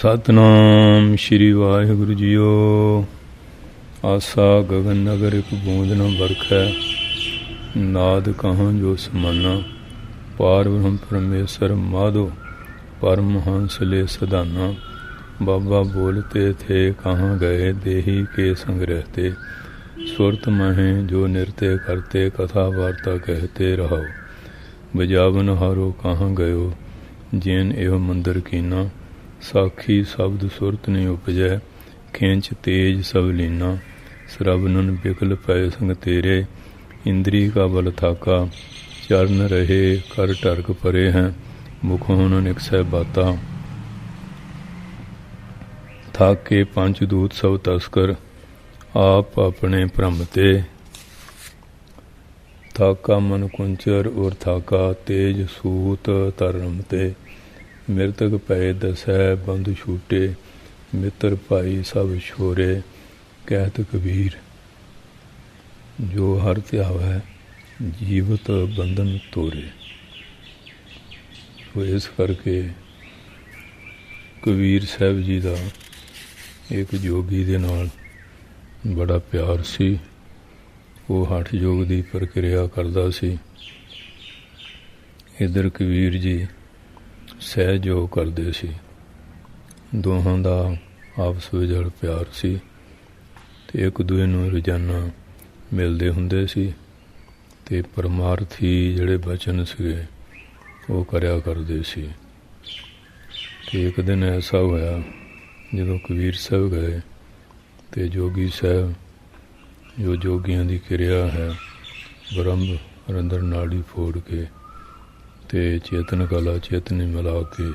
ਸਤਨਾਮ ਸ਼੍ਰੀ ਵਾਹਿਗੁਰੂ ਜੀਓ। ਆਸਾ ਗਗਨ ਨਗਰ ਇੱਕ ਬੂੰਦ ਨ ਬਰਖੈ ਨਾਦ ਕਹਾਂ ਜੋ ਸਮਾਨਾ। ਪਾਰ ਬ੍ਰਹਮ ਪਰਮੇਸ਼ਰ ਮਾਧੋ ਪਰਮ ਹੰਸ ਲੈ ਸਦਾਨਾ। ਬਾਬਾ ਬੋਲਤੇ ਥੇ ਕਹਾਂ ਗਏ, ਦੇਹੀ ਕੇ ਸੰਗ ਸੁਰਤ ਮਹੇ ਜੋ ਨਿਰਤੇ ਕਰਤੇ, ਕਥਾ ਵਾਰਤਾ ਕਹਤੇ ਰਹੋ ਬਜਾਵਨ ਹਾਰੋ ਕਹਾਂ ਗਇਓ, ਜੇਨ ਇਹ ਮੰਦਰ ਕੀਨਾ। ਸਾਖੀ ਸ਼ਬਦ ਸੁਰਤ ਨੇ ਉਪਜੈ, ਖੇਂਚ ਤੇਜ ਸਭ ਲੀਨਾ। ਸਰਬਨਨ ਬਿਕਲ ਪੈ ਸੰਗ ਤੇਰੇ, ਇੰਦਰੀ ਕਾ ਬਲ ਥਾਕਾ। ਚਰਨ ਰਹੇ ਕਰ ਟਰਕ ਪਰੇ ਹੈ, ਮੁਖ ਹੁਣ ਨਿਕਸੈ ਬਾਤਾ। ਥਾਕੇ ਪੰਜ ਦੂਤ ਸਭ ਤਸਕਰ, ਆਪ ਆਪਣੇ ਭ੍ਰਮ ਤੇ। ਥਾਕਾ ਮਨ ਕੁੰਚਰ ਔਰ ਥਾਕਾ ਤੇਜ ਸੂਤ ਧਰਮ ਤੇ। ਮਿਰਤਕ ਪਏ ਦਸੈ ਬੰਦ ਛੂਟੇ, ਮਿੱਤਰ ਭਾਈ ਸਭ ਛੋਰੇ, ਕਹਿਤ ਕਬੀਰ। ਜੋ ਹਰ ਧਿਆਵੈ, ਜੀਵਤ ਬੰਧਨ ਤੋਰੇ। ਸੋ ਇਸ ਕਰਕੇ ਕਬੀਰ ਸਾਹਿਬ ਜੀ ਦਾ ਇੱਕ ਜੋਗੀ ਦੇ ਨਾਲ ਬੜਾ ਪਿਆਰ ਸੀ। ਉਹ ਹਠ ਯੋਗ ਦੀ ਪ੍ਰਕਿਰਿਆ ਕਰਦਾ ਸੀ। ਇਧਰ ਕਬੀਰ ਜੀ ਸਹਿਯੋਗ ਕਰਦੇ ਸੀ। ਦੋਹਾਂ ਦਾ ਆਪਸ ਵਿੱਚ ਜੜ ਪਿਆਰ ਸੀ ਤੇ ਇੱਕ ਦੂਜੇ ਨੂੰ ਰੋਜ਼ਾਨਾ ਮਿਲਦੇ ਹੁੰਦੇ ਸੀ ਤੇ ਪਰਮਾਰਥੀ ਜਿਹੜੇ ਬਚਨ ਸੀਗੇ, ਉਹ ਕਰਿਆ ਕਰਦੇ ਸੀ। ਤੇ ਇੱਕ ਦਿਨ ਐਸਾ ਹੋਇਆ, ਜਦੋਂ ਕਬੀਰ ਸਾਹਿਬ ਗਏ ਤੇ ਜੋਗੀ ਸਾਹਿਬ, ਜੋ ਜੋਗੀਆਂ ਦੀ ਕਿਰਿਆ ਹੈ, ਬ੍ਰਹਮ ਰੰਦਰ ਨਾੜੀ ਫੋੜ ਕੇ ਤੇ ਚੇਤਨ ਕਲਾ ਚੇਤਨੀ ਮਿਲਾ ਕੇ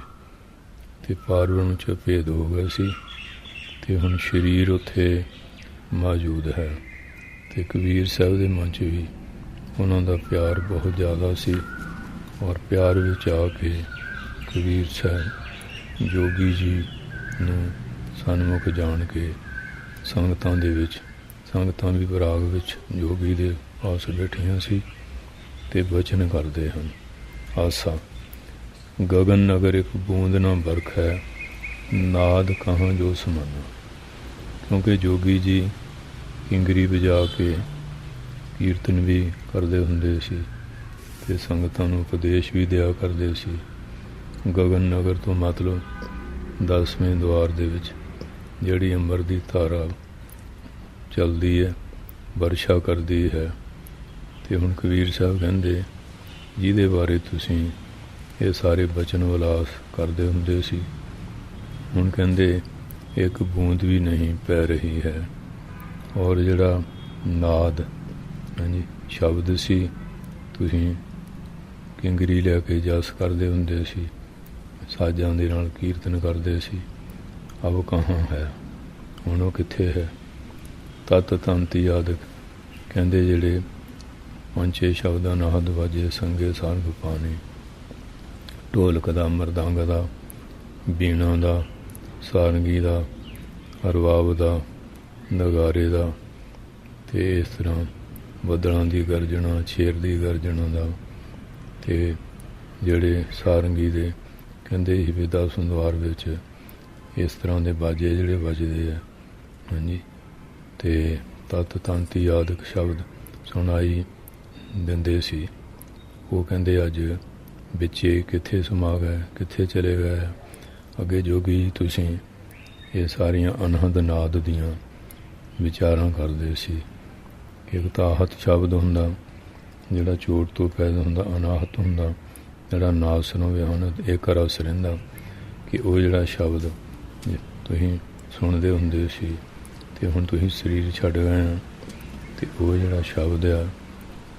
ਤੇ ਪਾਰਵਣ ਚ ਭੇਦ ਹੋ ਗਏ ਸੀ ਤੇ ਹੁਣ ਸਰੀਰ ਉੱਥੇ ਮੌਜੂਦ ਹੈ ਤੇ ਕਬੀਰ ਸਾਹਿਬ ਦੇ ਮਨ 'ਚ ਵੀ ਉਹਨਾਂ ਦਾ ਪਿਆਰ ਬਹੁਤ ਜ਼ਿਆਦਾ ਸੀ ਔਰ ਪਿਆਰ ਵਿੱਚ ਆ ਕੇ ਕਬੀਰ ਸਾਹਿਬ ਜੋਗੀ ਜੀ ਨੂੰ ਸਨਮੁਖ ਜਾਣ ਕੇ ਸੰਗਤਾਂ ਦੇ ਵਿੱਚ, ਸੰਗਤਾਂ ਵੀ ਬਰਾਗ ਵਿੱਚ ਜੋਗੀ ਦੇ ਆਸ ਬੈਠੀਆਂ ਸੀ ਤੇ ਬਚਨ ਕਰਦੇ ਹਨ। ਆਸਾ। ਗਗਨ ਨਗਰ ਇੱਕ ਬੂੰਦ ਨਾ ਬਰਖ ਹੈ, ਨਾਦ ਕਹਾਂ ਜੋ ਸਮਨ। ਕਿਉਂਕਿ ਜੋਗੀ ਜੀ ਕਿੰਗਰੀ ਵਜਾ ਕੇ ਕੀਰਤਨ ਵੀ ਕਰਦੇ ਹੁੰਦੇ ਸੀ ਤੇ ਸੰਗਤਾਂ ਨੂੰ ਉਪਦੇਸ਼ ਵੀ ਦਿਆ ਕਰਦੇ ਸੀ। ਗਗਨ ਨਗਰ ਤੋਂ ਮਤਲਬ 10ਵੇਂ ਦਵਾਰ ਦੇ ਵਿੱਚ, ਜਿਹੜੀ ਅੰਮ੍ਰਿਤ ਦੀ ਧਾਰਾ ਚੱਲਦੀ ਹੈ, ਵਰਸ਼ਾ ਕਰਦੀ ਹੈ। ਤੇ ਹੁਣ ਕਬੀਰ ਸਾਹਿਬ ਕਹਿੰਦੇ ਜਿਹਦੇ ਬਾਰੇ ਤੁਸੀਂ ਇਹ ਸਾਰੇ ਬਚਨ ਵਿਲਾਸ ਕਰਦੇ ਹੁੰਦੇ ਸੀ। ਹੁਣ ਕਹਿੰਦੇ, ਇੱਕ ਬੂੰਦ ਵੀ ਨਹੀਂ ਪੈ ਰਹੀ ਹੈ। ਔਰ ਜਿਹੜਾ ਨਾਦ, ਹਾਂਜੀ, ਸ਼ਬਦ ਸੀ, ਤੁਸੀਂ ਕਿੰਗਰੀ ਲੈ ਕੇ ਜਸ ਕਰਦੇ ਹੁੰਦੇ ਸੀ, ਸਾਜ਼ਾਂ ਦੇ ਨਾਲ ਕੀਰਤਨ ਕਰਦੇ ਸੀ। ਅਬ ਕਹਾਂ ਹੈ? ਹੁਣ ਉਹ ਕਿੱਥੇ ਹੈ? ਤਤ ਤੰਤੀ ਯਾਦ ਕਹਿੰਦੇ ਜਿਹੜੇ ਪੰਚੇ ਸ਼ਬਦਾਂ ਨਾਦ ਵਾਜੇ, ਸੰਗੇ ਸਾਰ ਪਾਣੀ। ਢੋਲਕ ਦਾ ਮਰਦਾਂਗ ਦਾ ਬੀਣਾ ਦਾ, ਸਾਰੰਗੀ ਦਾ ਹਰਵਾਬ ਦਾ, ਨਗਾਰੇ ਦਾ। ਤੇ ਇਸ ਤਰ੍ਹਾਂ ਬੱਦਲਾਂ ਦੀ ਗਰਜਣਾ, ਛੇਰ ਦੀ ਗਰਜਣਾ ਦਾ। ਤੇ ਜਿਹੜੇ ਸਾਰੰਗੀ ਦੇ ਕਹਿੰਦੇ ਹੀ ਵਿਦਾ ਸੰਦਵਾਰ ਵਿੱਚ ਇਸ ਤਰ੍ਹਾਂ ਦੇ ਬਾਜੇ ਜਿਹੜੇ ਵੱਜਦੇ ਆ। ਹਾਂਜੀ। ਤੇ ਤਤ ਤੰਤੀ ਆਦਿਕ ਸ਼ਬਦ ਸੁਣਾਈ ਦਿੰਦੇ ਸੀ। ਉਹ ਕਹਿੰਦੇ, ਅੱਜ ਵਿੱਚੇ ਕਿੱਥੇ ਸਮਾ ਗਏ ਕਿੱਥੇ ਚਲੇ ਗਏ? ਅੱਗੇ ਜੋਗੀ ਤੁਸੀਂ ਇਹ ਸਾਰੀਆਂ ਅਨਹਦ ਨਾਦ ਦੀਆਂ ਵਿਚਾਰਾਂ ਕਰਦੇ ਸੀ। ਇੱਕ ਤਾਂ ਆਹਤ ਸ਼ਬਦ ਹੁੰਦਾ, ਜਿਹੜਾ ਚੋਟ ਤੋਂ ਪੈਦਾ ਹੁੰਦਾ, ਅਨਾਹਤ ਹੁੰਦਾ, ਜਿਹੜਾ ਨਾਸ ਨੂੰ ਹੁਣ ਇਹ ਰਸ ਰਹਿੰਦਾ ਕਿ ਉਹ ਜਿਹੜਾ ਸ਼ਬਦ ਤੁਸੀਂ ਸੁਣਦੇ ਹੁੰਦੇ ਸੀ ਤੇ ਹੁਣ ਤੁਸੀਂ ਸਰੀਰ ਛੱਡ ਗਏ ਆ ਤੇ ਉਹ ਜਿਹੜਾ ਸ਼ਬਦ ਆ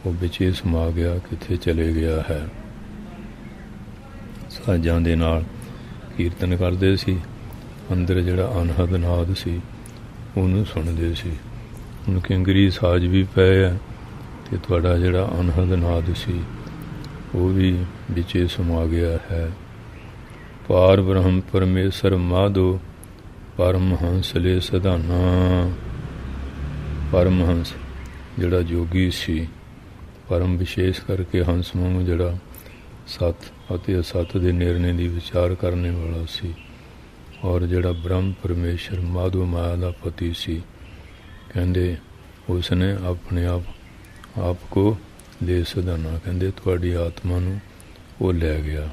ਉਹ ਵਿੱਚ ਹੀ ਸਮਾ ਗਿਆ, ਕਿੱਥੇ ਚਲੇ ਗਿਆ ਹੈ। ਸਾਜਾਂ ਦੇ ਨਾਲ ਕੀਰਤਨ ਕਰਦੇ ਸੀ। ਅੰਦਰ ਜਿਹੜਾ ਅਨਹਦ ਨਾਦ ਸੀ, ਉਹਨੂੰ ਸੁਣਦੇ ਸੀ। ਹੁਣ ਕਿੰਗਰੀ ਸਾਜ ਵੀ ਪਏ ਆ ਤੇ ਤੁਹਾਡਾ ਜਿਹੜਾ ਅਨਹਦ ਨਾਦ ਸੀ, ਉਹ ਵੀ ਵਿੱਚੇ ਸਮਾ ਗਿਆ ਹੈ। ਪਾਰ ਬ੍ਰਹਮ ਪਰਮੇਸ਼ਰ ਮਾਧੋ ਪਰਮਹੰਸ ਲੈ ਸਦਾਨਾ ਪਰਮਹੰਸ ਜਿਹੜਾ ਜੋਗੀ ਸੀ ਪਰਮ ਵਿਸ਼ੇਸ਼ ਕਰਕੇ ਹੰਸ ਨੂੰ ਜਿਹੜਾ ਸਤ ਅਤੇ ਅਸਤ ਦੇ ਨਿਰਣੇ ਦੀ ਵਿਚਾਰ ਕਰਨੇ ਵਾਲਾ ਸੀ ਔਰ ਜਿਹੜਾ ਬ੍ਰਹਮ ਪਰਮੇਸ਼ਰ ਮਾਧਵ ਮਾਇਆ ਦਾ ਪਤੀ ਸੀ, ਕਹਿੰਦੇ ਉਸ ਨੇ ਆਪਣੇ ਆਪ ਆਪ ਕੋ ਲੈ ਸਦਾਨਾ ਕਹਿੰਦੇ ਤੁਹਾਡੀ ਆਤਮਾ ਨੂੰ ਉਹ ਲੈ ਗਿਆ।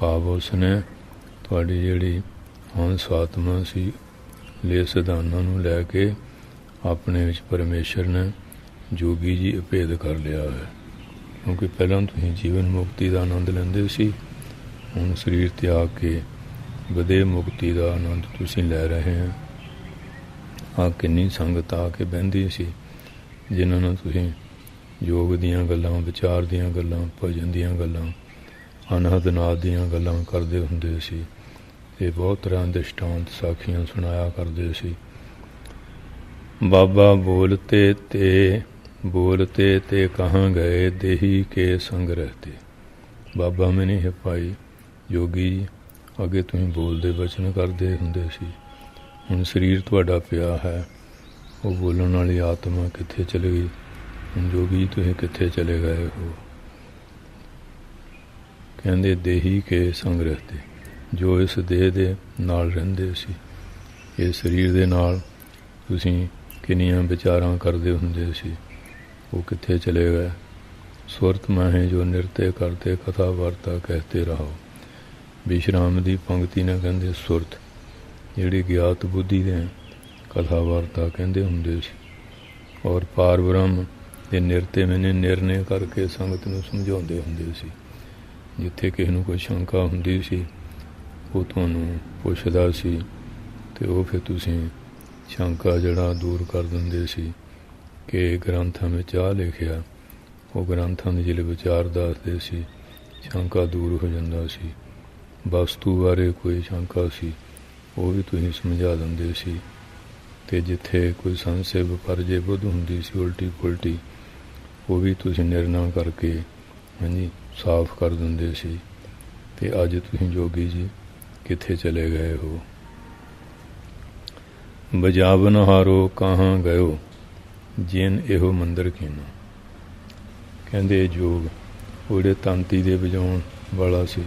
ਭਾਵ ਉਸ ਨੇ ਤੁਹਾਡੀ ਜਿਹੜੀ ਹੰਸ ਆਤਮਾ ਸੀ ਲੈ ਸਦਾਨਾ ਨੂੰ ਲੈ ਕੇ ਆਪਣੇ ਵਿੱਚ ਪਰਮੇਸ਼ਰ ਨੇ ਜੋਗੀ ਜੀ ਅਭੇਦ ਕਰ ਲਿਆ ਹੈ। ਕਿਉਂਕਿ ਪਹਿਲਾਂ ਤੁਸੀਂ ਜੀਵਨ ਮੁਕਤੀ ਦਾ ਆਨੰਦ ਲੈਂਦੇ ਸੀ, ਹੁਣ ਸਰੀਰ ਤਿਆਗ ਕੇ ਵਧੇ ਮੁਕਤੀ ਦਾ ਆਨੰਦ ਤੁਸੀਂ ਲੈ ਰਹੇ ਹੋ। ਆ ਕਿੰਨੀ ਸੰਗਤ ਆ ਕੇ ਬਹਿੰਦੀ ਸੀ, ਜਿਨ੍ਹਾਂ ਨਾਲ ਤੁਸੀਂ ਯੋਗ ਦੀਆਂ ਗੱਲਾਂ, ਵਿਚਾਰ ਦੀਆਂ ਗੱਲਾਂ, ਭਜਨ ਦੀਆਂ ਗੱਲਾਂ ਅਨਹਦ ਨਾਦ ਦੀਆਂ ਗੱਲਾਂ ਕਰਦੇ ਹੁੰਦੇ ਸੀ। ਇਹ ਬਹੁਤ ਤਰ੍ਹਾਂ ਦੇ ਸਟਾਂਤ ਸਾਖੀਆਂ ਸੁਣਾਇਆ ਕਰਦੇ ਸੀ। ਬਾਬਾ ਬੋਲਤੇ ਤੇ ਬੋਲਤੇ ਤੇ ਕਹਾਂ ਗਏ ਦੇਹੀ ਕੇ ਸੰਗ ਰਹਤੇ। ਬਾਬਾ ਮੈਂ ਨਹੀਂ ਹੈ ਭਾਈ ਜੋਗੀ ਜੀ, ਅੱਗੇ ਤੁਸੀਂ ਬੋਲਦੇ ਬਚਨ ਕਰਦੇ ਹੁੰਦੇ ਸੀ। ਹੁਣ ਸਰੀਰ ਤੁਹਾਡਾ ਪਿਆ ਹੈ ਉਹ ਬੋਲਣ ਵਾਲੀ ਆਤਮਾ ਕਿੱਥੇ ਚਲੇ ਗਈ? ਹੁਣ ਜੋਗੀ ਜੀ, ਤੁਸੀਂ ਕਿੱਥੇ ਚਲੇ ਗਏ ਹੋ? ਕਹਿੰਦੇ ਦੇਹੀ ਕੇ ਸੰਗ ਰਹਤੇ। ਜੋ ਇਸ ਦੇਹ ਦੇ ਨਾਲ ਰਹਿੰਦੇ ਸੀ ਇਹ ਸਰੀਰ ਦੇ ਨਾਲ ਤੁਸੀਂ ਕਿੰਨੀਆਂ ਵਿਚਾਰਾਂ ਕਰਦੇ ਹੁੰਦੇ ਸੀ। ਉਹ ਕਿੱਥੇ ਚਲੇ ਗਏ? ਸੁਰਤ ਮਾਹੇ ਜੋ ਨਿਰਤੇ ਕਰਤੇ ਕਥਾ ਵਾਰਤਾ ਕਹਤੇ ਰਹੋ ਵਿਸ਼ਰਾਮ ਦੀ ਪੰਕਤੀ ਨਾਲ ਕਹਿੰਦੇ ਸੁਰਤ, ਜਿਹੜੀ ਗਿਆਤ ਬੁੱਧੀ ਦੇ ਕਥਾ ਵਾਰਤਾ ਕਹਿੰਦੇ ਹੁੰਦੇ ਸੀ। ਔਰ ਪਾਰ ਬ੍ਰਹਮ ਦੇ ਨਿਰਤੇ ਮੈਨੇ ਨਿਰਣੇ ਕਰਕੇ ਸੰਗਤ ਨੂੰ ਸਮਝਾਉਂਦੇ ਹੁੰਦੇ ਸੀ। ਜਿੱਥੇ ਕਿਸੇ ਨੂੰ ਕੋਈ ਸ਼ੰਕਾ ਹੁੰਦੀ ਸੀ, ਉਹ ਤੁਹਾਨੂੰ ਪੁੱਛਦਾ ਸੀ ਤੇ ਉਹ ਫਿਰ ਤੁਸੀਂ ਸ਼ੰਕਾ ਜਿਹੜਾ ਦੂਰ ਕਰ ਦਿੰਦੇ ਸੀ। ਕਿ ਗ੍ਰੰਥਾਂ ਵਿੱਚ ਆ ਲਿਖਿਆ, ਉਹ ਗ੍ਰੰਥਾਂ ਦੇ ਜਿਹੜੇ ਵਿਚਾਰ ਦੱਸਦੇ ਸੀ, ਸ਼ੰਕਾ ਦੂਰ ਹੋ ਜਾਂਦਾ ਸੀ। ਵਸਤੂ ਬਾਰੇ ਕੋਈ ਸ਼ੰਕਾ ਸੀ, ਉਹ ਵੀ ਤੁਸੀਂ ਸਮਝਾ ਦਿੰਦੇ ਸੀ। ਤੇ ਜਿੱਥੇ ਕੋਈ ਸੰਸੇ ਵਪਰਜੇ ਬੁੱਧ ਹੁੰਦੀ ਸੀ, ਉਲਟੀ ਪੁਲਟੀ, ਉਹ ਵੀ ਤੁਸੀਂ ਨਿਰਣਾ ਕਰਕੇ, ਹਾਂਜੀ, ਸਾਫ਼ ਕਰ ਦਿੰਦੇ ਸੀ। ਤੇ ਅੱਜ ਤੁਸੀਂ ਜੋਗੀ ਜੀ, ਕਿੱਥੇ ਚਲੇ ਗਏ ਹੋ? ਬਜਾਵਨ ਹਾਰੋ ਕਹਾਂ ਗਇਓ? ਜਿਨ ਇਹੋ ਮੰਦਰ ਕੀਨਾ। ਕਹਿੰਦੇ ਜੋਗ ਉਹਦੇ ਤੰਤੀ ਦੇ ਵਜਾਉਣ ਵਾਲਾ ਸੀ।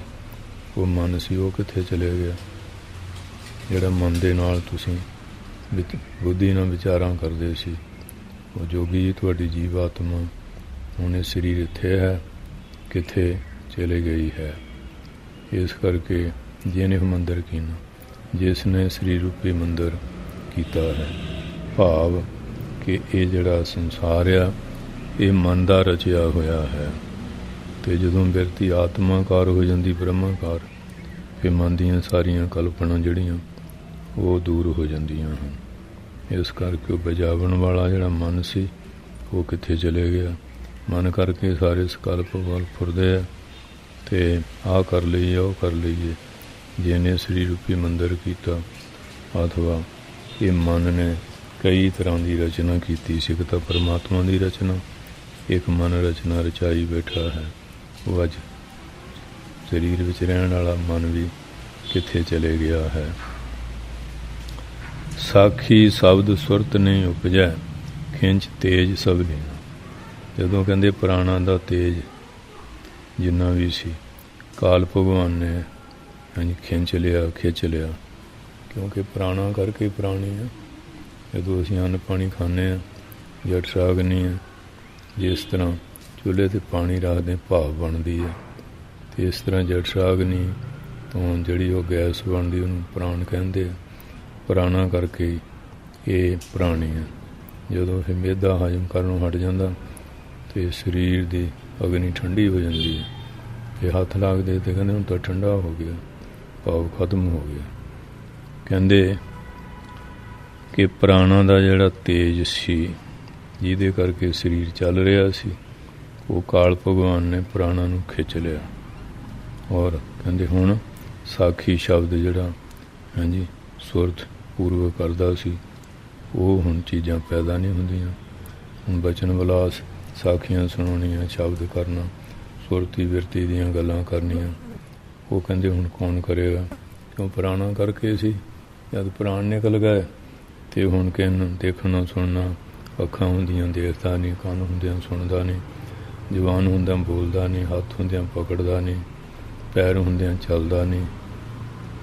ਉਹ ਮਨ ਸੀ, ਉਹ ਕਿੱਥੇ ਚਲੇ ਗਿਆ? ਜਿਹੜਾ ਮਨ ਦੇ ਨਾਲ ਤੁਸੀਂ ਵਿੱਚ, ਬੁੱਧੀ ਨਾਲ ਵਿਚਾਰਾਂ ਕਰਦੇ ਸੀ, ਉਹ ਜੋਗੀ ਜੀ ਤੁਹਾਡੀ ਜੀਵਾਤਮਾ ਹੁਣ ਇਹ ਸਰੀਰ ਇੱਥੇ ਹੈ, ਕਿੱਥੇ ਚਲੇ ਗਈ ਹੈ। ਇਸ ਕਰਕੇ ਜਿਹਨੇ ਉਹ ਮੰਦਰ ਕੀਨਾ, ਜਿਸ ਨੇ ਸਰੀਰ ਰੂਪੀ ਮੰਦਰ ਕੀਤਾ ਹੈ। ਭਾਵ ਕਿ ਇਹ ਜਿਹੜਾ ਸੰਸਾਰ ਆ, ਇਹ ਮਨ ਦਾ ਰਚਿਆ ਹੋਇਆ ਹੈ। ਤੇ ਜਦੋਂ ਵਿਅਕਤੀ ਆਤਮਾਕਾਰ ਹੋ ਜਾਂਦੀ, ਬ੍ਰਹਮਾਕਾਰ, ਫਿਰ ਮਨ ਦੀਆਂ ਸਾਰੀਆਂ ਕਲਪਨਾ ਜਿਹੜੀਆਂ, ਉਹ ਦੂਰ ਹੋ ਜਾਂਦੀਆਂ ਹਨ। ਇਸ ਕਰਕੇ ਉਹ ਬਜਾਵਣ ਵਾਲਾ ਜਿਹੜਾ ਮਨ ਸੀ, ਉਹ ਕਿੱਥੇ ਚਲੇ ਗਿਆ? ਮਨ ਕਰਕੇ ਸਾਰੇ ਸਕਲਪ ਵੱਲ ਫੁਰਦੇ ਆ ਤੇ ਆਹ ਕਰ ਲਈਏ, ਉਹ ਕਰ ਲਈਏ। ਜਿਹਨੇ ਸ੍ਰੀ ਰੂਪੀ ਮੰਦਰ ਕੀਤਾ, ਅਥਵਾ ਇਹ ਮਨ ਨੇ ਕਈ ਤਰ੍ਹਾਂ ਦੀ ਰਚਨਾ ਕੀਤੀ ਸੀ ਇੱਕ ਤਾਂ ਪਰਮਾਤਮਾ ਦੀ ਰਚਨਾ। ਇੱਕ ਮਨ ਰਚਨਾ ਰਚਾਈ ਬੈਠਾ ਹੈ ਉਹ ਅੱਜ ਸਰੀਰ ਵਿੱਚ ਰਹਿਣ ਵਾਲਾ ਮਨ ਵੀ ਕਿੱਥੇ ਚਲੇ ਗਿਆ ਹੈ? ਸਾਖੀ ਸ਼ਬਦ ਸੁਰਤ ਨਹੀਂ ਉਪਜੈ, ਖਿੰਚ ਤੇਜ ਸਭ ਨੇ। ਜਦੋਂ ਕਹਿੰਦੇ ਪ੍ਰਾਣਾ ਦਾ ਤੇਜ, ਜਿੰਨਾ ਵੀ ਸੀ, ਕਾਲ ਭਗਵਾਨ ਨੇ, ਹਾਂਜੀ, ਖਿੰਚ ਲਿਆ, ਖਿੱਚ ਲਿਆ। ਕਿਉਂਕਿ ਪ੍ਰਾਣਾ ਕਰਕੇ ਪ੍ਰਾਣੀ ਆ। ਜਦੋਂ ਅਸੀਂ ਅੰਨ ਪਾਣੀ ਖਾਂਦੇ ਆ ਜਟ ਸਾਗ ਨਹੀਂ ਹੈ, ਜਿਸ ਤਰ੍ਹਾਂ ਚੁੱਲ੍ਹੇ ਤੇ ਪਾਣੀ ਰੱਖਦੇ ਭਾਵ ਬਣਦੀ ਹੈ। ਤੇ ਇਸ ਤਰ੍ਹਾਂ ਜਟ ਸਾਗ ਨਹੀਂ, ਤੋਂ ਜਿਹੜੀ ਉਹ ਗੈਸ ਬਣਦੀ ਉਹਨੂੰ ਪ੍ਰਾਣ ਕਹਿੰਦੇ ਆ। ਪ੍ਰਾਣਾ ਕਰਕੇ ਇਹ ਪ੍ਰਾਣੀ ਹੈ। ਜਦੋਂ ਇਹ ਮੇਦਾ ਹਜਮ ਕਰਨੋਂ ਹਟ ਜਾਂਦਾ, ਤੇ ਸਰੀਰ ਦੀ ਅਗਨੀ ਠੰਡੀ ਹੋ ਜਾਂਦੀ ਹੈ। ਤੇ ਹੱਥ ਲੱਗਦੇ ਤੇ ਕਹਿੰਦੇ ਹੁਣ ਤਾਂ ਠੰਡਾ ਹੋ ਗਿਆ ਭਾਵ ਖਤਮ ਹੋ ਗਿਆ। ਕਹਿੰਦੇ ਕਿ ਪ੍ਰਾਣਾ ਦਾ ਜਿਹੜਾ ਤੇਜ ਸੀ, ਜਿਹਦੇ ਕਰਕੇ ਸਰੀਰ ਚੱਲ ਰਿਹਾ ਸੀ, ਉਹ ਕਾਲ ਭਗਵਾਨ ਨੇ ਪ੍ਰਾਣਾ ਨੂੰ ਖਿੱਚ ਲਿਆ। ਔਰ ਕਹਿੰਦੇ ਹੁਣ ਸਾਖੀ ਸ਼ਬਦ ਜਿਹੜਾ, ਹਾਂਜੀ, ਸੁਰਤ ਪੂਰਵ ਕਰਦਾ ਸੀ, ਉਹ ਹੁਣ ਚੀਜ਼ਾਂ ਪੈਦਾ ਨਹੀਂ ਹੁੰਦੀਆਂ। ਹੁਣ ਬਚਨ ਵਿਲਾਸ, ਸਾਖੀਆਂ ਸੁਣਾਉਣੀਆਂ, ਸ਼ਬਦ ਕਰਨਾ, ਸੁਰਤੀ ਵਿਰਤੀ ਦੀਆਂ ਗੱਲਾਂ ਕਰਨੀਆਂ। ਉਹ ਕਹਿੰਦੇ ਹੁਣ ਕੌਣ ਕਰੇਗਾ? ਕਿਉਂ ਪੁਰਾਣਾ ਕਰਕੇ ਸੀ? ਜਦ ਪ੍ਰਾਣ ਨਿਕਲ ਗਏ। ਤੇ ਹੁਣ ਕਿਨ ਦੇਖਣਾ, ਸੁਣਨਾ? ਅੱਖਾਂ ਹੁੰਦੀਆਂ, ਦੇਖਦਾ ਨਹੀਂ, ਕੰਨ ਹੁੰਦਿਆਂ ਸੁਣਦਾ ਨਹੀਂ, ਜ਼ੁਬਾਨ ਹੁੰਦਿਆਂ ਬੋਲਦਾ ਨਹੀਂ, ਹੱਥ ਹੁੰਦਿਆਂ ਪਕੜਦਾ ਨਹੀਂ, ਪੈਰ ਹੁੰਦਿਆਂ ਚੱਲਦਾ ਨਹੀਂ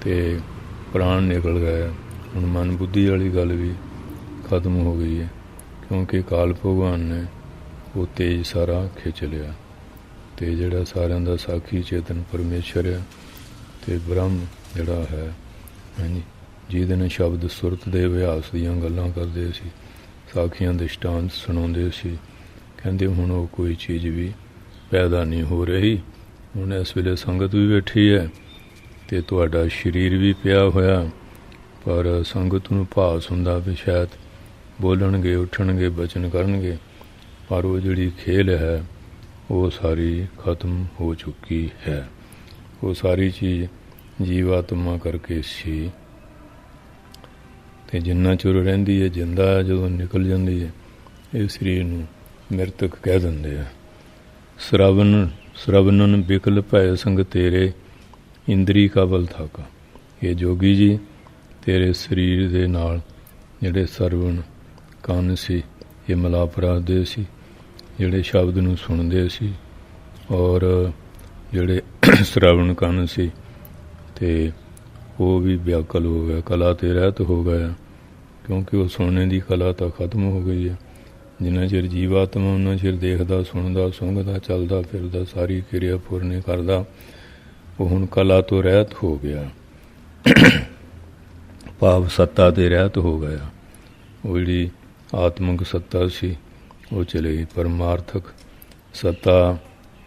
ਤੇ ਪ੍ਰਾਣ ਨਿਕਲ ਗਏ ਹੁਣ ਮਨ ਬੁੱਧੀ ਵਾਲੀ ਗੱਲ ਵੀ ਖਤਮ ਹੋ ਗਈ ਹੈ, ਕਿਉਂਕਿ ਕਾਲ ਭਗਵਾਨ ਨੇ ਉਹ ਤੇਜ ਸਾਰਾ ਖਿੱਚ ਲਿਆ ਤੇ ਜਿਹੜਾ ਸਾਰਿਆਂ ਦਾ ਸਾਖੀ ਚੇਤਨ ਪਰਮੇਸ਼ਰ ਹੈ ਤੇ ਬ੍ਰਹਮ ਜਿਹੜਾ ਹੈ, ਹਾਂਜੀ। ਜਿਹਦੇ ਨੇ ਸ਼ਬਦ ਸੁਰਤ ਦੇ ਅਭਿਆਸ ਦੀਆਂ ਗੱਲਾਂ ਕਰਦੇ ਸੀ, ਸਾਖੀਆਂ ਦੇ ਸਟਾਂਸ ਸੁਣਾਉਂਦੇ ਸੀ। ਕਹਿੰਦੇ, ਹੁਣ ਉਹ ਕੋਈ ਚੀਜ਼ ਵੀ ਪੈਦਾ ਨਹੀਂ ਹੋ ਰਹੀ। ਹੁਣ ਇਸ ਵੇਲੇ ਸੰਗਤ ਵੀ ਬੈਠੀ ਹੈ ਤੇ ਤੁਹਾਡਾ ਸਰੀਰ ਵੀ ਪਿਆ ਹੋਇਆ। ਪਰ ਸੰਗਤ ਨੂੰ ਭਾਸ ਹੁੰਦਾ ਵੀ ਸ਼ਾਇਦ ਬੋਲਣਗੇ, ਉੱਠਣਗੇ, ਬਚਨ ਕਰਨਗੇ। ਪਰ ਉਹ ਜਿਹੜੀ ਖੇਲ ਹੈ, ਉਹ ਸਾਰੀ ਖਤਮ ਹੋ ਚੁੱਕੀ ਹੈ। ਉਹ ਸਾਰੀ ਚੀਜ਼ ਜੀਵਾਤਮਾ ਕਰਕੇ ਸੀ। ਤੇ ਜਿੰਨਾ ਚਿਰ ਰਹਿੰਦੀ ਹੈ, ਜਿੰਦਾ ਜਦੋਂ ਨਿਕਲ ਜਾਂਦੀ ਹੈ, ਇਹ ਸਰੀਰ ਨੂੰ ਮਰਤਕ ਕਹਿ ਦਿੰਦੇ ਆ। ਸ਼ਰਵਨ, ਸ਼ਰਵਨਨ ਬਿਕਲ ਭੈ ਸੰਗ ਤੇਰੇ ਇੰਦਰੀ ਕਬਲ ਥਾਕਾ। ਇਹ ਜੋਗੀ ਜੀ ਤੇਰੇ ਸਰੀਰ ਦੇ ਨਾਲ ਜਿਹੜੇ ਸਰਵਣ ਕੰਨ ਸੀ, ਇਹ ਮਲਾਪ ਰੱਖਦੇ ਸੀ, ਜਿਹੜੇ ਸ਼ਬਦ ਨੂੰ ਸੁਣਦੇ ਸੀ ਔਰ ਜਿਹੜੇ ਸ਼ਰਵਣ ਕੰਨ ਸੀ ਤੇ ਉਹ ਵੀ ਵਿਆਕਲ ਹੋ ਗਿਆ, ਕਲਾ ਤੇ ਰਹਿਤ ਹੋ ਗਿਆ। ਕਿਉਂਕਿ ਉਹ ਸੁਣਨੇ ਦੀ ਕਲਾ ਤਾਂ ਖਤਮ ਹੋ ਗਈ ਹੈ। ਜਿੰਨਾ ਚਿਰ ਜੀਵਾਤਮਾ ਉਹਨਾਂ ਚਿਰ ਦੇਖਦਾ, ਸੁਣਦਾ, ਸੁੰਘਦਾ, ਚੱਲਦਾ ਫਿਰਦਾ, ਸਾਰੀ ਕਿਰਿਆ ਪੂਰਨੇ ਕਰਦਾ, ਉਹ ਹੁਣ ਕਲਾ ਤੋਂ ਰਹਿਤ ਹੋ ਗਿਆ। ਭਾਵ ਸੱਤਾ ਤੇ ਰਹਿਤ ਹੋ ਗਿਆ। ਉਹ ਜਿਹੜੀ ਆਤਮਿਕ ਸੱਤਾ ਸੀ, ਉਹ ਚਲੇ ਗਈ ਪਰਮਾਰਥਕ ਸੱਤਾ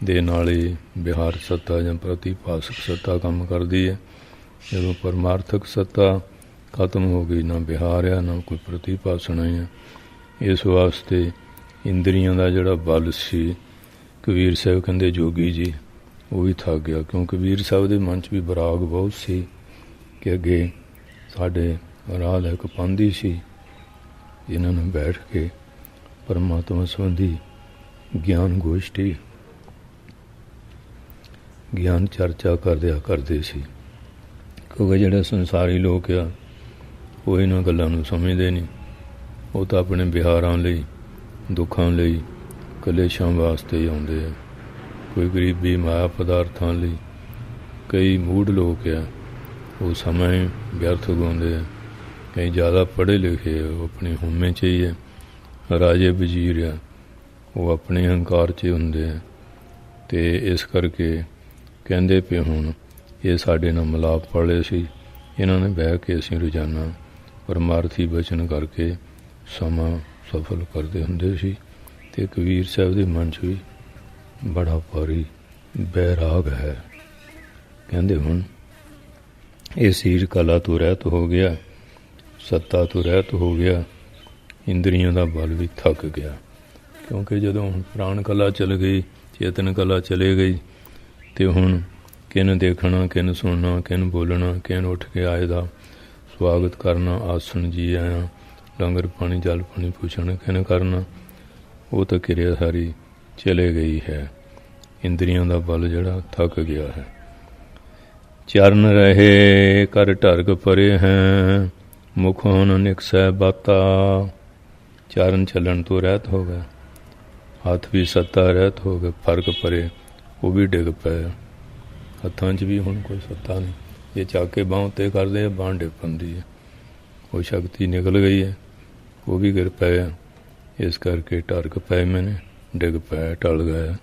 ਦੇ ਨਾਲੇ ਹੀ ਵਿਹਾਰ ਸੱਤਾ ਜਾਂ ਪ੍ਰਤੀਭਾਸਕ ਸੱਤਾ ਕੰਮ ਕਰਦੀ ਹੈ। ਜਦੋਂ ਪਰਮਾਰਥਕ ਸੱਤਾ ਖਤਮ ਹੋ ਗਈ, ਨਾ ਵਿਹਾਰ ਆ, ਨਾ ਕੋਈ ਪ੍ਰਤੀਭਾਸਣ ਹੈ ਇਸ ਵਾਸਤੇ ਇੰਦਰੀਆਂ ਦਾ ਜਿਹੜਾ ਬਲ ਸੀ, ਕਬੀਰ ਸਾਹਿਬ ਕਹਿੰਦੇ ਜੋਗੀ ਜੀ, ਉਹ ਵੀ ਥੱਕ ਗਿਆ, ਕਿਉਂਕਿ ਕਬੀਰ ਸਾਹਿਬ ਦੇ ਮਨ 'ਚ ਵੀ ਬਰਾਗ ਬਹੁਤ ਸੀ ਕਿ ਅੱਗੇ ਸਾਡੇ ਰਾਹ ਦਾ ਇੱਕ ਪਾਂਦੀ ਸੀ, ਇਹਨਾਂ ਨੂੰ ਬੈਠ ਕੇ ਪਰਮਾਤਮਾ ਸੰਬੰਧੀ ਗਿਆਨ ਗੋਸ਼ਟੀ, ਗਿਆਨ ਚਰਚਾ ਕਰਦਿਆ ਕਰਦੇ ਸੀ। ਕਿਉਂਕਿ ਜਿਹੜੇ ਸੰਸਾਰੀ ਲੋਕ ਆ, ਉਹ ਇਹਨਾਂ ਗੱਲਾਂ ਨੂੰ ਸਮਝਦੇ ਨਹੀਂ। ਉਹ ਤਾਂ ਆਪਣੇ ਵਿਹਾਰਾਂ ਲਈ, ਦੁੱਖਾਂ ਲਈ, ਕਲੇਸ਼ਾਂ ਵਾਸਤੇ ਆਉਂਦੇ ਆ। ਕੋਈ ਗਰੀਬੀ ਮਾਇਆ ਪਦਾਰਥਾਂ ਲਈ ਕਈ ਮੂਡ ਲੋਕ ਆ, ਉਹ ਸਮਾਂ ਵਿਅਰਥ ਗਾਉਂਦੇ ਆ। ਕਈ ਜ਼ਿਆਦਾ ਪੜ੍ਹੇ ਲਿਖੇ ਆ, ਉਹ ਆਪਣੇ ਹੁਮੇ 'ਚ ਹੀ ਹੈ ਰਾਜੇ ਵਜ਼ੀਰ ਆ, ਉਹ ਆਪਣੇ ਹੰਕਾਰ 'ਚ ਹੁੰਦੇ ਆ। ਤੇ ਇਸ ਕਰਕੇ ਕਹਿੰਦੇ ਪਏ ਹੁਣ ਇਹ ਸਾਡੇ ਨਾਲ ਮਲਾਪ ਵਾਲੇ ਸੀ। ਇਹਨਾਂ ਨੇ ਬਹਿ ਕੇ ਅਸੀਂ ਰੋਜ਼ਾਨਾ ਪਰਮਾਰਥੀ ਬਚਨ ਕਰਕੇ ਸਮਾਂ ਸਫਲ ਕਰਦੇ ਹੁੰਦੇ ਸੀ ਤੇ ਕਬੀਰ ਸਾਹਿਬ ਦੇ ਮਨ 'ਚ ਵੀ ਬੜਾ ਭਾਰੀ ਬੈਰਾਗ ਹੈ। ਕਹਿੰਦੇ ਹੁਣ, ਇਹ ਸਰੀਰ ਕਲਾ ਤੋਂ ਰਹਿਤ ਹੋ ਗਿਆ, ਸੱਤਾ ਤੋਂ ਰਹਿਤ ਹੋ ਗਿਆ, ਇੰਦਰੀਆਂ ਦਾ ਬਲ ਵੀ ਥੱਕ ਗਿਆ। ਕਿਉਂਕਿ ਜਦੋਂ ਹੁਣ ਪ੍ਰਾਣ ਕਲਾ ਚਲ ਗਈ, ਚੇਤਨ ਕਲਾ ਚਲੇ ਗਈ, ਤੇ ਹੁਣ ਕਿਨ ਦੇਖਣਾ ਕਿਨ ਸੁਣਨਾ ਕਿਨ ਬੋਲਣਾ ਕਿਨ ਉੱਠ ਕੇ ਆਏ ਦਾ ਸਵਾਗਤ ਕਰਨਾ, ਆਸਣ ਜੀ ਆਇਆ, ਲੰਗਰ ਪਾਣੀ, ਜਲ ਪਾਣੀ ਪੁੱਛਣ ਕਿਨ ਕਰਨਾ? ਉਹ ਤਾਂ ਕਿਰਿਆ ਸਾਰੀ ਚਲੇ ਗਈ ਹੈ। ਇੰਦਰੀਆਂ ਦਾ ਬਲ ਜਿਹੜਾ ਥੱਕ ਗਿਆ ਹੈ। ਚਰਨ ਰਹੇ, ਕਰ ਢਰਗ ਪਰੇ ਹੈ, ਮੁਖ ਹੁਣ ਨਿਕਸੈ ਬਾਤਾ। ਚਰਨ ਚੱਲਣ ਤੋਂ ਰਹਿਤ ਹੋ ਗਿਆ ਹੱਥ ਵੀ ਸੱਤਾ ਰਹਿਤ ਹੋ ਗਿਆ ਫ਼ਰਕ ਪਰੇ, ਉਹ ਵੀ ਡਿੱਗ ਪਏ। ਹੱਥਾਂ 'ਚ ਵੀ ਹੁਣ ਕੋਈ ਸੱਤਾ ਨਹੀਂ। ਇਹ ਚੱਕ ਕੇ ਬਾਹ ਉੱਤੇ ਕਰਦੇ ਆ, ਬਾਹ ਡਿੱਗ ਪੈਂਦੀ ਹੈ ਉਹ ਸ਼ਕਤੀ ਨਿਕਲ ਗਈ ਹੈ ਉਹ ਵੀ ਗਿਰ ਪਏ ਆ। ਇਸ ਕਰਕੇ ਟਰਕ ਪਏ ਮੈਨੇ, ਡਿੱਗ ਪਏ, ਟਲ ਗਏ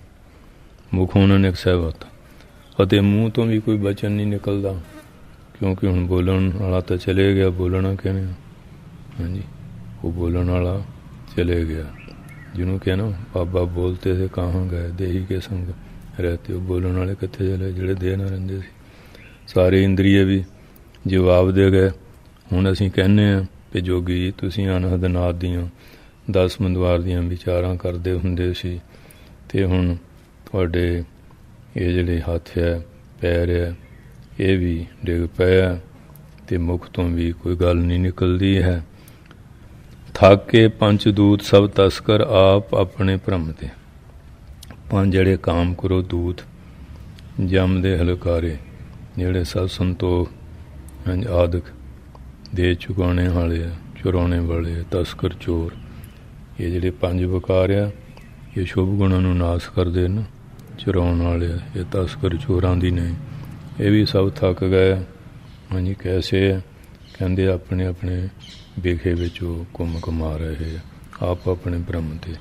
ਮੁਖ ਉਹਨਾਂ ਨੇ ਸਹਿਬਤ ਅਤੇ ਮੂੰਹ ਤੋਂ ਵੀ ਕੋਈ ਬਚਨ ਨਹੀਂ ਨਿਕਲਦਾ। ਕਿਉਂਕਿ ਹੁਣ ਬੋਲਣ ਵਾਲਾ ਤਾਂ ਚਲੇ ਗਿਆ, ਬੋਲਣਾ ਕਿਵੇਂ ਹਾਂਜੀ, ਉਹ ਬੋਲਣ ਵਾਲਾ ਚਲੇ ਗਿਆ। ਜਿਹਨੂੰ ਕਹਿਣਾ ਬਾਬਾ ਬੋਲਤੇ ਥੇ ਕਹਾਂ ਗਏ, ਦੇਹੀ ਕੇ ਸੰਗ। ਰਹਤੇ ਉਹ ਬੋਲਣ ਵਾਲੇ ਕਿੱਥੇ ਚਲੇ ਜਿਹੜੇ ਦੇਹ ਨਾਲ ਰਹਿੰਦੇ ਸੀ। ਸਾਰੇ ਇੰਦਰੀਏ ਵੀ ਜਵਾਬ ਦੇ ਗਏ, ਹੁਣ ਅਸੀਂ ਕਹਿੰਨੇ ਆ ਕਿ ਜੋਗੀ ਜੀ, ਤੁਸੀਂ ਅਨਹਦ ਨਾਦ ਦੀਆਂ, ਦਸ ਮੰਦਵਾਰ ਦੀਆਂ ਵਿਚਾਰਾਂ ਕਰਦੇ ਹੁੰਦੇ ਸੀ ਤੇ ਹੁਣ ਤੁਹਾਡੇ ਇਹ ਜਿਹੜੇ ਹੱਥ ਹੈ, ਪੈਰ ਹੈ, ਇਹ ਵੀ ਡਿੱਗ ਪਿਆ ਤੇ ਮੁਖ ਤੋਂ ਵੀ ਕੋਈ ਗੱਲ ਨਹੀਂ ਨਿਕਲਦੀ ਹੈ। ਥੱਕ ਕੇ ਪੰਜ ਦੂਤ ਸਭ ਤਸਕਰ ਆਪ ਆਪਣੇ ਭ੍ਰਮ ਤੇ। ਪੰਜ ਜਿਹੜੇ ਕਾਮ ਕਰੋ ਦੂਤ ਜਮ ਦੇ ਹਲਕਾਰੇ ਜਿਹੜੇ ਸਤ ਸੰਤੋਖ ਹੰਝ ਆਦਿਕ ਦੇ ਚੁਕਾਉਣੇ ਵਾਲੇ ਆ ਚੁਰਾਉਣੇ ਵਾਲੇ ਤਸਕਰ ਚੋਰ। ਇਹ ਜਿਹੜੇ ਪੰਜ ਵਕਾਰ ਆ ਇਹ ਸ਼ੁਭ ਗੁਣਾਂ ਨੂੰ ਨਾਸ ਕਰਦੇ ਨੇ ਚੁਰਾਉਣ ਵਾਲੇ ਆ, ਇਹ ਤਸਕਰ ਚੋਰਾਂ ਦੀ ਨਹੀਂ। ਇਹ ਵੀ ਸਭ ਥੱਕ ਗਏ ਹਾਂਜੀ ਕੈਸੇ ਹੈ ਕਹਿੰਦੇ ਆਪਣੇ ਆਪਣੇ ਵਿਖੇ ਵਿੱਚ ਉਹ ਘੁੰਮ ਕਮਾ ਰਹੇ ਆ ਆਪ ਆਪਣੇ ਬ੍ਰਹਮ ਤੇ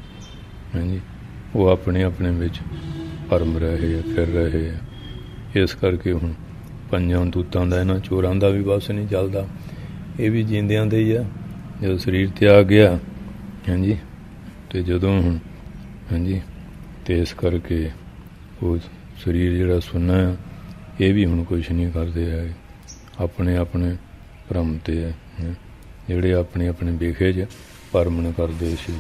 ਹਾਂਜੀ। ਉਹ ਆਪਣੇ ਆਪਣੇ ਵਿੱਚ ਭਰਮ ਰਹੇ ਆ, ਫਿਰ ਰਹੇ ਆ। ਇਸ ਕਰਕੇ ਹੁਣ ਪੰਜਾਂ ਦੂਤਾਂ ਦਾ, ਇਹਨਾਂ ਚੋਰਾਂ ਦਾ ਵੀ ਬਸ ਨਹੀਂ ਚੱਲਦਾ। ਇਹ ਵੀ ਜਿੰਦਿਆਂ ਦੇ ਹੀ ਆ। ਜਦੋਂ ਸਰੀਰ ਤਿਆਗ ਗਿਆ, ਹਾਂਜੀ, ਤੇ ਜਦੋਂ ਹੁਣ, ਹਾਂਜੀ, ਤੇ ਇਸ ਕਰਕੇ ਉਹ ਸਰੀਰ ਜਿਹੜਾ ਸੁਣਨਾ ਆ, ਇਹ ਵੀ ਹੁਣ ਕੁਝ ਨਹੀਂ ਕਰਦੇ ਹੈ ਆਪਣੇ ਆਪਣੇ ਭਰਮ ਤੇ ਹੈ। ਜਿਹੜੇ ਆਪਣੇ ਆਪਣੇ ਵਿਖੇ 'ਚ ਪਰਮਣ ਕਰਦੇ ਸੀ,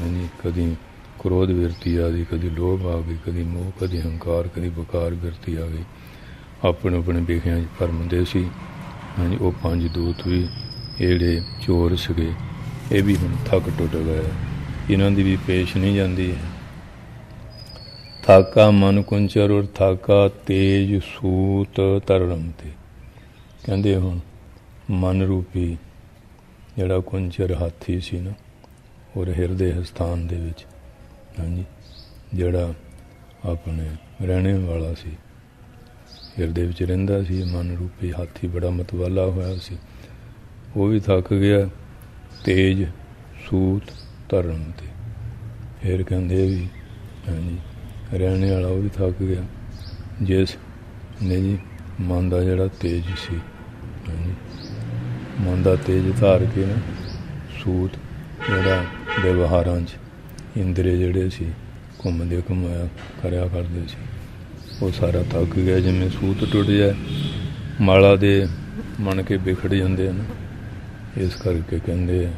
ਹਾਂਜੀ, ਕਦੀ ਕ੍ਰੋਧ ਵਿਰਤੀ ਆ ਗਈ ਕਦੀ ਲੋਭ ਆ ਗਈ ਕਦੀ ਮੋਹ, ਕਦੀ ਹੰਕਾਰ, ਕਦੀ ਬਕਾਰ ਵਿਰਤੀ ਆ ਗਈ ਆਪਣੇ ਆਪਣੇ ਵੇਖਿਆਂ 'ਚ ਪਰਮਦੇ ਸੀ। ਹਾਂਜੀ, ਉਹ ਪੰਜ ਦੂਤ ਵੀ ਜਿਹੜੇ ਚੋਰ ਸੀਗੇ। ਇਹ ਵੀ ਹੁਣ ਥੱਕ ਟੁੱਟ ਗਏ। ਇਹਨਾਂ ਦੀ ਵੀ ਪੇਸ਼ ਨਹੀਂ ਜਾਂਦੀ ਹੈ। ਥਾਕਾ ਮਨ ਕੁੰਚਰ ਔਰ ਥਾਕਾ ਤੇਜ ਸੂਤ ਤਰਮ ਤੇ। ਕਹਿੰਦੇ ਹੁਣ ਮਨ ਰੂਪੀ ਜਿਹੜਾ ਕੁੰਚਰ ਹਾਥੀ ਸੀ ਨਾ, ਔਰ ਹਿਰਦੇ ਸਥਾਨ ਦੇ ਵਿੱਚ ਹਾਂਜੀ। ਜਿਹੜਾ ਆਪਣੇ ਰਹਿਣੇ ਵਾਲਾ ਸੀ, ਹਿਰਦੇ ਵਿੱਚ ਰਹਿੰਦਾ ਸੀ, ਮਨ ਰੂਪੀ ਹਾਥੀ ਬੜਾ ਮਤਵਾਲਾ ਹੋਇਆ ਸੀ। ਉਹ ਵੀ ਥੱਕ ਗਿਆ, ਤੇਜ ਸੂਤ ਧਰਨ ਤੇ। ਫਿਰ ਕਹਿੰਦੇ ਵੀ, ਹਾਂਜੀ, ਰਹਿਣੇ ਵਾਲਾ ਉਹ ਵੀ ਥੱਕ ਗਿਆ। ਜਿਸ ਨੇ ਜੀ ਮਨ ਦਾ ਜਿਹੜਾ ਤੇਜ ਸੀ, ਹਾਂਜੀ, ਮਨ ਦਾ ਤੇਜ ਧਾਰ ਕੇ ਨਾ ਸੂਤ ਜਿਹੜਾ ਵਿਵਹਾਰਾਂ 'ਚ ਇੰਦਰੇ ਜਿਹੜੇ ਸੀ, ਘੁੰਮਦੇ ਘੁੰਮਾਇਆ, ਕਰਿਆ ਕਰਦੇ ਸੀ। ਉਹ ਸਾਰਾ ਥੱਕ ਗਿਆ ਜਿਵੇਂ ਸੂਤ ਟੁੱਟ ਜਾਏ। ਮਾਲਾ ਦੇ ਮਣ ਕੇ ਵਿਖੜ ਜਾਂਦੇ ਹਨ। ਇਸ ਕਰਕੇ ਕਹਿੰਦੇ ਆ,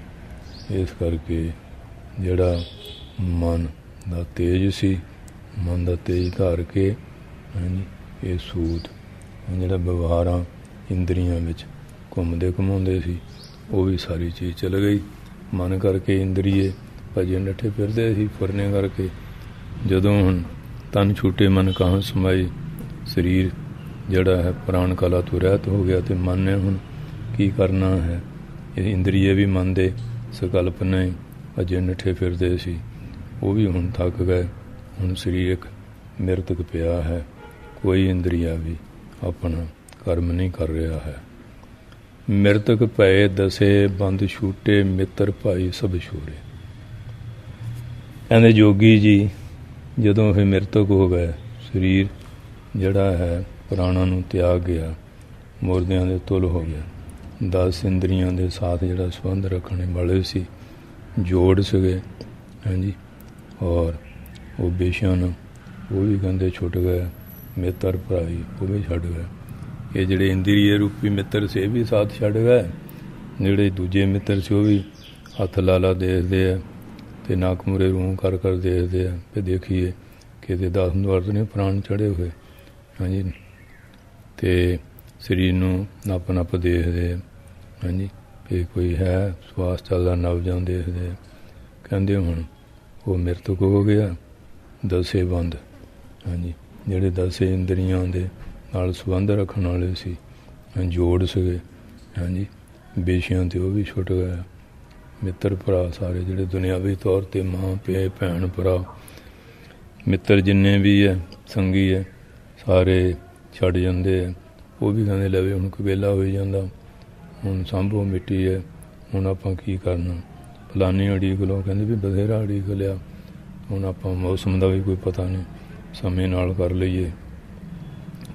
ਇਸ ਕਰਕੇ ਜਿਹੜਾ ਮਨ ਦਾ ਤੇਜ ਸੀ, ਮਨ ਦਾ ਤੇਜ ਧਾਰ ਕੇ, ਹਾਂਜੀ, ਇਹ ਸੂਤ ਜਿਹੜਾ ਵਿਵਹਾਰਾਂ ਇੰਦਰੀਆਂ ਵਿੱਚ ਘੁੰਮਦੇ ਘੁਮਾਉਂਦੇ ਸੀ, ਉਹ ਵੀ ਸਾਰੀ ਚੀਜ਼ ਚਲ ਗਈ। ਮਨ ਕਰਕੇ ਇੰਦਰੀਏ ਭਜੇ ਨੱਠੇ ਫਿਰਦੇ ਸੀ ਫੁਰਨੇ ਕਰਕੇ। ਜਦੋਂ ਹੁਣ ਤਨ ਛੂਟੇ ਮਨ ਕਾਹਨ ਸਮਾਈ, ਸਰੀਰ ਜਿਹੜਾ ਹੈ ਪ੍ਰਾਣ ਕਲਾ ਤੋਂ ਰਹਿਤ ਹੋ ਗਿਆ ਤੇ ਮਨ ਨੇ ਹੁਣ ਕੀ ਕਰਨਾ ਹੈ? ਇਹ ਇੰਦਰੀਏ ਵੀ ਮਨ ਦੇ ਸਕਲਪ ਨੇ ਅਜੇ ਨੱਠੇ ਫਿਰਦੇ ਸੀ। ਉਹ ਵੀ ਹੁਣ ਥੱਕ ਗਏ, ਹੁਣ ਸਰੀਰਕ ਇੱਕ ਮਿਰਤਕ ਪਿਆ ਹੈ। ਕੋਈ ਇੰਦਰੀਆ ਵੀ ਆਪਣਾ ਕਰਮ ਨਹੀਂ ਕਰ ਰਿਹਾ ਹੈ। ਮਿਰਤਕ ਪਏ ਦਸੇ, ਬੰਦ ਛੂਟੇ ਮਿੱਤਰ ਭਾਈ ਸਭ ਛੋਰੇ। ਕਹਿੰਦੇ ਜੋਗੀ ਜੀ, ਜਦੋਂ ਇਹ ਮਿਰਤਕ ਹੋ ਗਏ, ਸਰੀਰ ਜਿਹੜਾ ਹੈ, ਪ੍ਰਾਣਾਂ ਨੂੰ ਤਿਆਗ ਗਿਆ, ਮੁਰਦਿਆਂ ਦੇ ਤੁਲ ਹੋ ਗਿਆ। ਦਸ ਇੰਦਰੀਆਂ ਦੇ ਸਾਥ ਜਿਹੜਾ ਸੰਬੰਧ ਰੱਖਣੇ ਵਾਲੇ ਸੀ, ਜੋੜ ਸਕੇ ਹਾਂਜੀ। ਔਰ ਉਹ ਬੇਸ਼ਨ ਉਹ ਵੀ ਕਹਿੰਦੇ ਛੁੱਟ ਗਏ, ਮਿੱਤਰ ਭਰਾਈ, ਉਹ ਵੀ ਛੱਡ ਗਏ। ਇਹ ਜਿਹੜੇ ਇੰਦਰੀਏ ਰੂਪੀ ਮਿੱਤਰ ਸੀ, ਇਹ ਵੀ ਸਾਥ ਛੱਡ ਗਏ। ਜਿਹੜੇ ਦੂਜੇ ਮਿੱਤਰ ਸੀ, ਉਹ ਵੀ ਹੱਥ ਲਾਲਾ ਦੇਖਦੇ ਆ। ਤੇ ਨੱਕ ਮੂਰੇ ਰੂਹ ਕਰ ਕਰ ਦੇਖਦੇ ਆ, ਤੇ ਦੇਖੀਏ ਕਿਤੇ ਦਸ ਦਵਾਰ ਨੇ ਪ੍ਰਾਣ ਚੜੇ ਹੋਏ। ਹਾਂਜੀ। ਤੇ ਸਰੀਰ ਨੂੰ ਨੱਪ ਨੱਪ ਦੇਖਦੇ ਆ। ਹਾਂਜੀ। ਵੀ ਕੋਈ ਹੈ, ਸਵਾਸ ਚੱਲਦਾ, ਨਵ ਜਾਂ ਦੇਖਦੇ ਆ। ਕਹਿੰਦੇ ਹੁਣ ਉਹ ਮਿਰਤਕ ਹੋ ਗਿਆ, ਦਸੇ ਬੰਦ। ਹਾਂਜੀ। ਜਿਹੜੇ ਦਸੇ ਇੰਦਰੀਆਂ ਦੇ ਨਾਲ ਸੰਬੰਧ ਰੱਖਣ ਵਾਲੇ ਸੀ, ਜੋੜ ਸਕੇ ਹਾਂਜੀ। ਬੇਸ਼ਿਆਂ ਤੇ ਉਹ ਵੀ ਛੁੱਟ ਗਿਆ ਮਿੱਤਰ ਭਰਾ ਸਾਰੇ ਜਿਹੜੇ ਦੁਨਿਆਵੀ ਤੌਰ ਤੇ ਮਾਂ, ਪਿਓ, ਭੈਣ, ਭਰਾ, ਮਿੱਤਰ ਜਿੰਨੇ ਵੀ ਹੈ ਸੰਗੀ ਹੈ ਸਾਰੇ ਛੱਡ ਜਾਂਦੇ ਆ ਉਹ ਵੀ ਕਹਿੰਦੇ ਲਵੇ ਹੁਣ ਕਬੇਲਾ ਹੋਈ ਜਾਂਦਾ, ਹੁਣ ਸੰਭੋ ਮਿੱਟੀ ਹੈ ਹੁਣ ਆਪਾਂ ਕੀ ਕਰਨਾ? ਫਲਾਨੀ ਅੜੀਕ ਲੋ ਕਹਿੰਦੇ ਵੀ ਬਥੇਰਾ ਅੜੀਕ ਲਿਆ, ਹੁਣ ਆਪਾਂ ਮੌਸਮ ਦਾ ਵੀ ਕੋਈ ਪਤਾ ਨਹੀਂ, ਸਮੇਂ ਨਾਲ ਕਰ ਲਈਏ।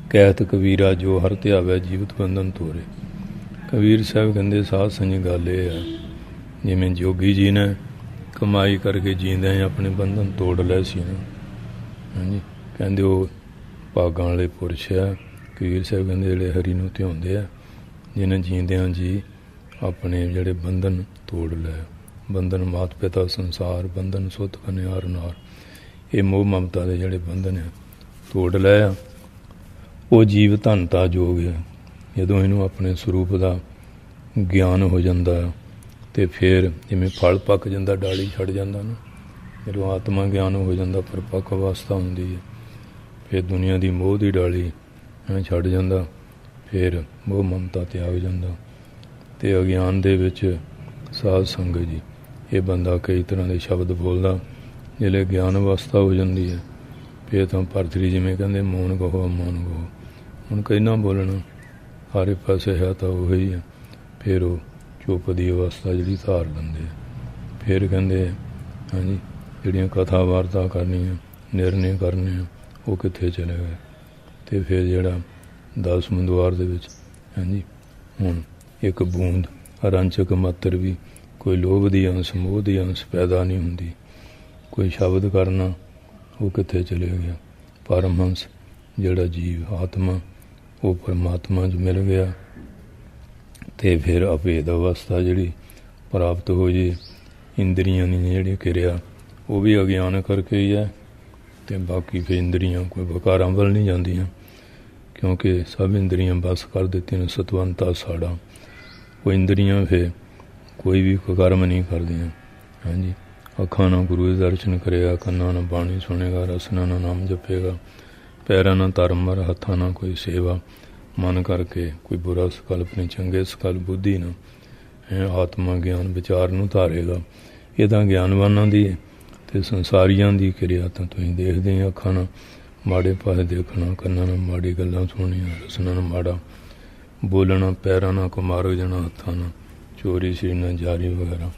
ਕਹਿਤ ਕਬੀਰਾ ਜੋ ਹਰ ਧਿਆਵੇ ਜੀਵਤ ਬੰਧਨ ਤੋਰੇ। ਕਬੀਰ ਸਾਹਿਬ ਕਹਿੰਦੇ, ਸਾਧ ਸੰਗ ਗੱਲ ਇਹ ਹੈ ਜਿਵੇਂ ਜੋਗੀ ਜੀ ਨੇ ਕਮਾਈ ਕਰਕੇ ਜੀਂਦੇ ਆਪਣੇ ਬੰਧਨ ਤੋੜ ਲਏ ਸੀ ਨਾ। ਹਾਂਜੀ, ਕਹਿੰਦੇ ਉਹ ਭਾਗਾਂ ਵਾਲੇ ਪੁਰਸ਼ ਆ ਕਬੀਰ ਸਾਹਿਬ ਕਹਿੰਦੇ ਜਿਹੜੇ ਹਰੀ ਨੂੰ ਧਿਆਉਂਦੇ ਆ ਜਿਨ੍ਹਾਂ ਜੀਂਦਿਆਂ ਜੀ ਆਪਣੇ ਜਿਹੜੇ ਬੰਧਨ ਤੋੜ ਲਏ। ਬੰਧਨ ਮਾਤ ਪਿਤਾ ਸੰਸਾਰ, ਬੰਧਨ ਸੁੱਤ, ਕਨਿਆਰ, ਨਾਰ। ਇਹ ਮੋਹ ਮਮਤਾ ਦੇ ਜਿਹੜੇ ਬੰਧਨ ਆ, ਤੋੜ ਲਏ ਆ। ਉਹ ਜੀਵ ਧਨਤਾ ਜੋਗ ਹੈ ਜਦੋਂ ਇਹਨੂੰ ਆਪਣੇ ਸਰੂਪ ਦਾ ਗਿਆਨ ਹੋ ਜਾਂਦਾ ਤੇ ਫਿਰ ਜਿਵੇਂ ਫਲ ਪੱਕ ਜਾਂਦਾ, ਡਾਲੀ ਛੱਡ ਜਾਂਦਾ ਨਾ ਜਦੋਂ ਆਤਮਾ ਗਿਆਨ ਹੋ ਜਾਂਦਾ ਪਰਪੱਕ ਅਵਸਥਾ ਹੁੰਦੀ ਹੈ। ਫਿਰ ਦੁਨੀਆ ਦੀ ਮੋਹ ਦੀ ਡਾਲੀ ਛੱਡ ਜਾਂਦਾ, ਫਿਰ ਮੋਹ ਮਮਤਾ ਤਿਆਗ ਜਾਂਦਾ। ਤੇ ਅਗਿਆਨ ਦੇ ਵਿੱਚ ਸਾਧ ਸੰਗਤ ਜੀ, ਇਹ ਬੰਦਾ ਕਈ ਤਰ੍ਹਾਂ ਦੇ ਸ਼ਬਦ ਬੋਲਦਾ, ਜਿਹੜੇ ਗਿਆਨ ਅਵਸਥਾ ਹੋ ਜਾਂਦੀ ਹੈ। ਫਿਰ ਤਾਂ ਭਰਤਰੀ ਜਿਵੇਂ ਕਹਿੰਦੇ ਮੌਨ ਕਹੋ ਮੌਨ ਕਹੋ। ਹੁਣ ਕਈ ਨਾ ਬੋਲਣਾ ਸਾਰੇ ਪਾਸੇ ਹੈ ਤਾਂ ਉਹੀ ਹੈ। ਫਿਰ ਉਹ ਚੁੱਪ ਦੀ ਅਵਸਥਾ ਜਿਹੜੀ ਧਾਰ ਲੈਂਦੇ ਆ। ਫਿਰ ਕਹਿੰਦੇ ਆ, ਹਾਂਜੀ ਜਿਹੜੀਆਂ ਕਥਾ ਵਾਰਤਾ ਕਰਨੀਆਂ ਨਿਰਣੇ ਕਰਨੇ ਆ ਉਹ ਕਿੱਥੇ ਚਲੇ ਗਏ? ਤੇ ਫਿਰ ਜਿਹੜਾ ਦਸ ਮੰਦਵਾਰ ਦੇ ਵਿੱਚ ਹਾਂਜੀ ਹੁਣ ਇੱਕ ਬੂੰਦ ਰੰਚਕ ਮਾਤਰ ਵੀ ਕੋਈ ਲੋਭ ਦੀ ਅੰਸ਼ ਮੋਹ ਦੀ ਅੰਸ਼ ਪੈਦਾ ਨਹੀਂ ਹੁੰਦੀ। ਕੋਈ ਸ਼ਬਦ ਕਰਨਾ ਉਹ ਕਿੱਥੇ ਚਲੇ ਗਿਆ? ਪਰਮਹੰਸ ਜਿਹੜਾ ਜੀਵ ਆਤਮਾ ਉਹ ਪਰਮਾਤਮਾ 'ਚ ਮਿਲ ਗਿਆ। ਤੇ ਫਿਰ ਅਭੇਦ ਅਵਸਥਾ ਜਿਹੜੀ ਪ੍ਰਾਪਤ ਹੋ ਜੇ, ਇੰਦਰੀਆਂ ਦੀ ਜਿਹੜੀ ਕਿਰਿਆ, ਉਹ ਵੀ ਅਗਿਆਨ ਕਰਕੇ ਹੀ ਹੈ ਤੇ ਬਾਕੀ ਫਿਰ ਇੰਦਰੀਆਂ ਕੋਈ ਵਿਕਾਰਾਂ ਵੱਲ ਨਹੀਂ ਜਾਂਦੀਆਂ, ਕਿਉਂਕਿ ਸਭ ਇੰਦਰੀਆਂ ਬਸ ਕਰ ਦਿੱਤੀਆਂ ਨੇ, ਸਤਵੰਤਾ ਸਾੜਾ ਉਹ ਇੰਦਰੀਆਂ ਫਿਰ ਕੋਈ ਵੀ ਕਰਮ ਨਹੀਂ ਕਰਦੀਆਂ। ਹਾਂਜੀ। ਅੱਖਾਂ ਨਾਲ ਗੁਰੂ ਦੇ ਦਰਸ਼ਨ ਕਰੇਗਾ ਕੰਨਾਂ ਨਾਲ ਬਾਣੀ ਸੁਣੇਗਾ, ਰਸਨਾਂ ਨਾਲ ਨਾਮ ਜਪੇਗਾ, ਪੈਰਾਂ ਨਾਲ ਧਰਮ ਮਰ ਹੱਥਾਂ ਨਾਲ ਕੋਈ ਸੇਵਾ ਮਨ ਕਰਕੇ ਕੋਈ ਬੁਰਾ ਸਕਲਪ ਨਹੀਂ ਚੰਗੇ ਸਕਲ, ਬੁੱਧੀ ਨਾਲ ਆਤਮਾ ਗਿਆਨ ਵਿਚਾਰ ਨੂੰ ਧਾਰੇਗਾ। ਇਹ ਤਾਂ ਗਿਆਨਵਾਨਾਂ ਦੀ ਹੈ ਤੇ ਸੰਸਾਰੀਆਂ ਦੀ ਕਿਰਿਆ ਤਾਂ ਤੁਸੀਂ ਦੇਖਦੇ ਆ ਅੱਖਾਂ ਨਾਲ, ਮਾੜੇ ਪਾਸੇ ਦੇਖਣਾ, ਕੰਨਾਂ ਨਾਲ ਮਾੜੀ ਗੱਲਾਂ ਸੁਣਨੀਆਂ, ਰਸਨਾ ਨਾਲ ਮਾੜਾ, ਬੋਲਣਾ, ਪੈਰਾਂ ਨਾਲ ਕੁਮਾਰਗ ਜਾਣਾ, ਹੱਥਾਂ ਨਾਲ, ਚੋਰੀ ਛੀਨਾ ਜਾਰੀ ਵਗੈਰਾ।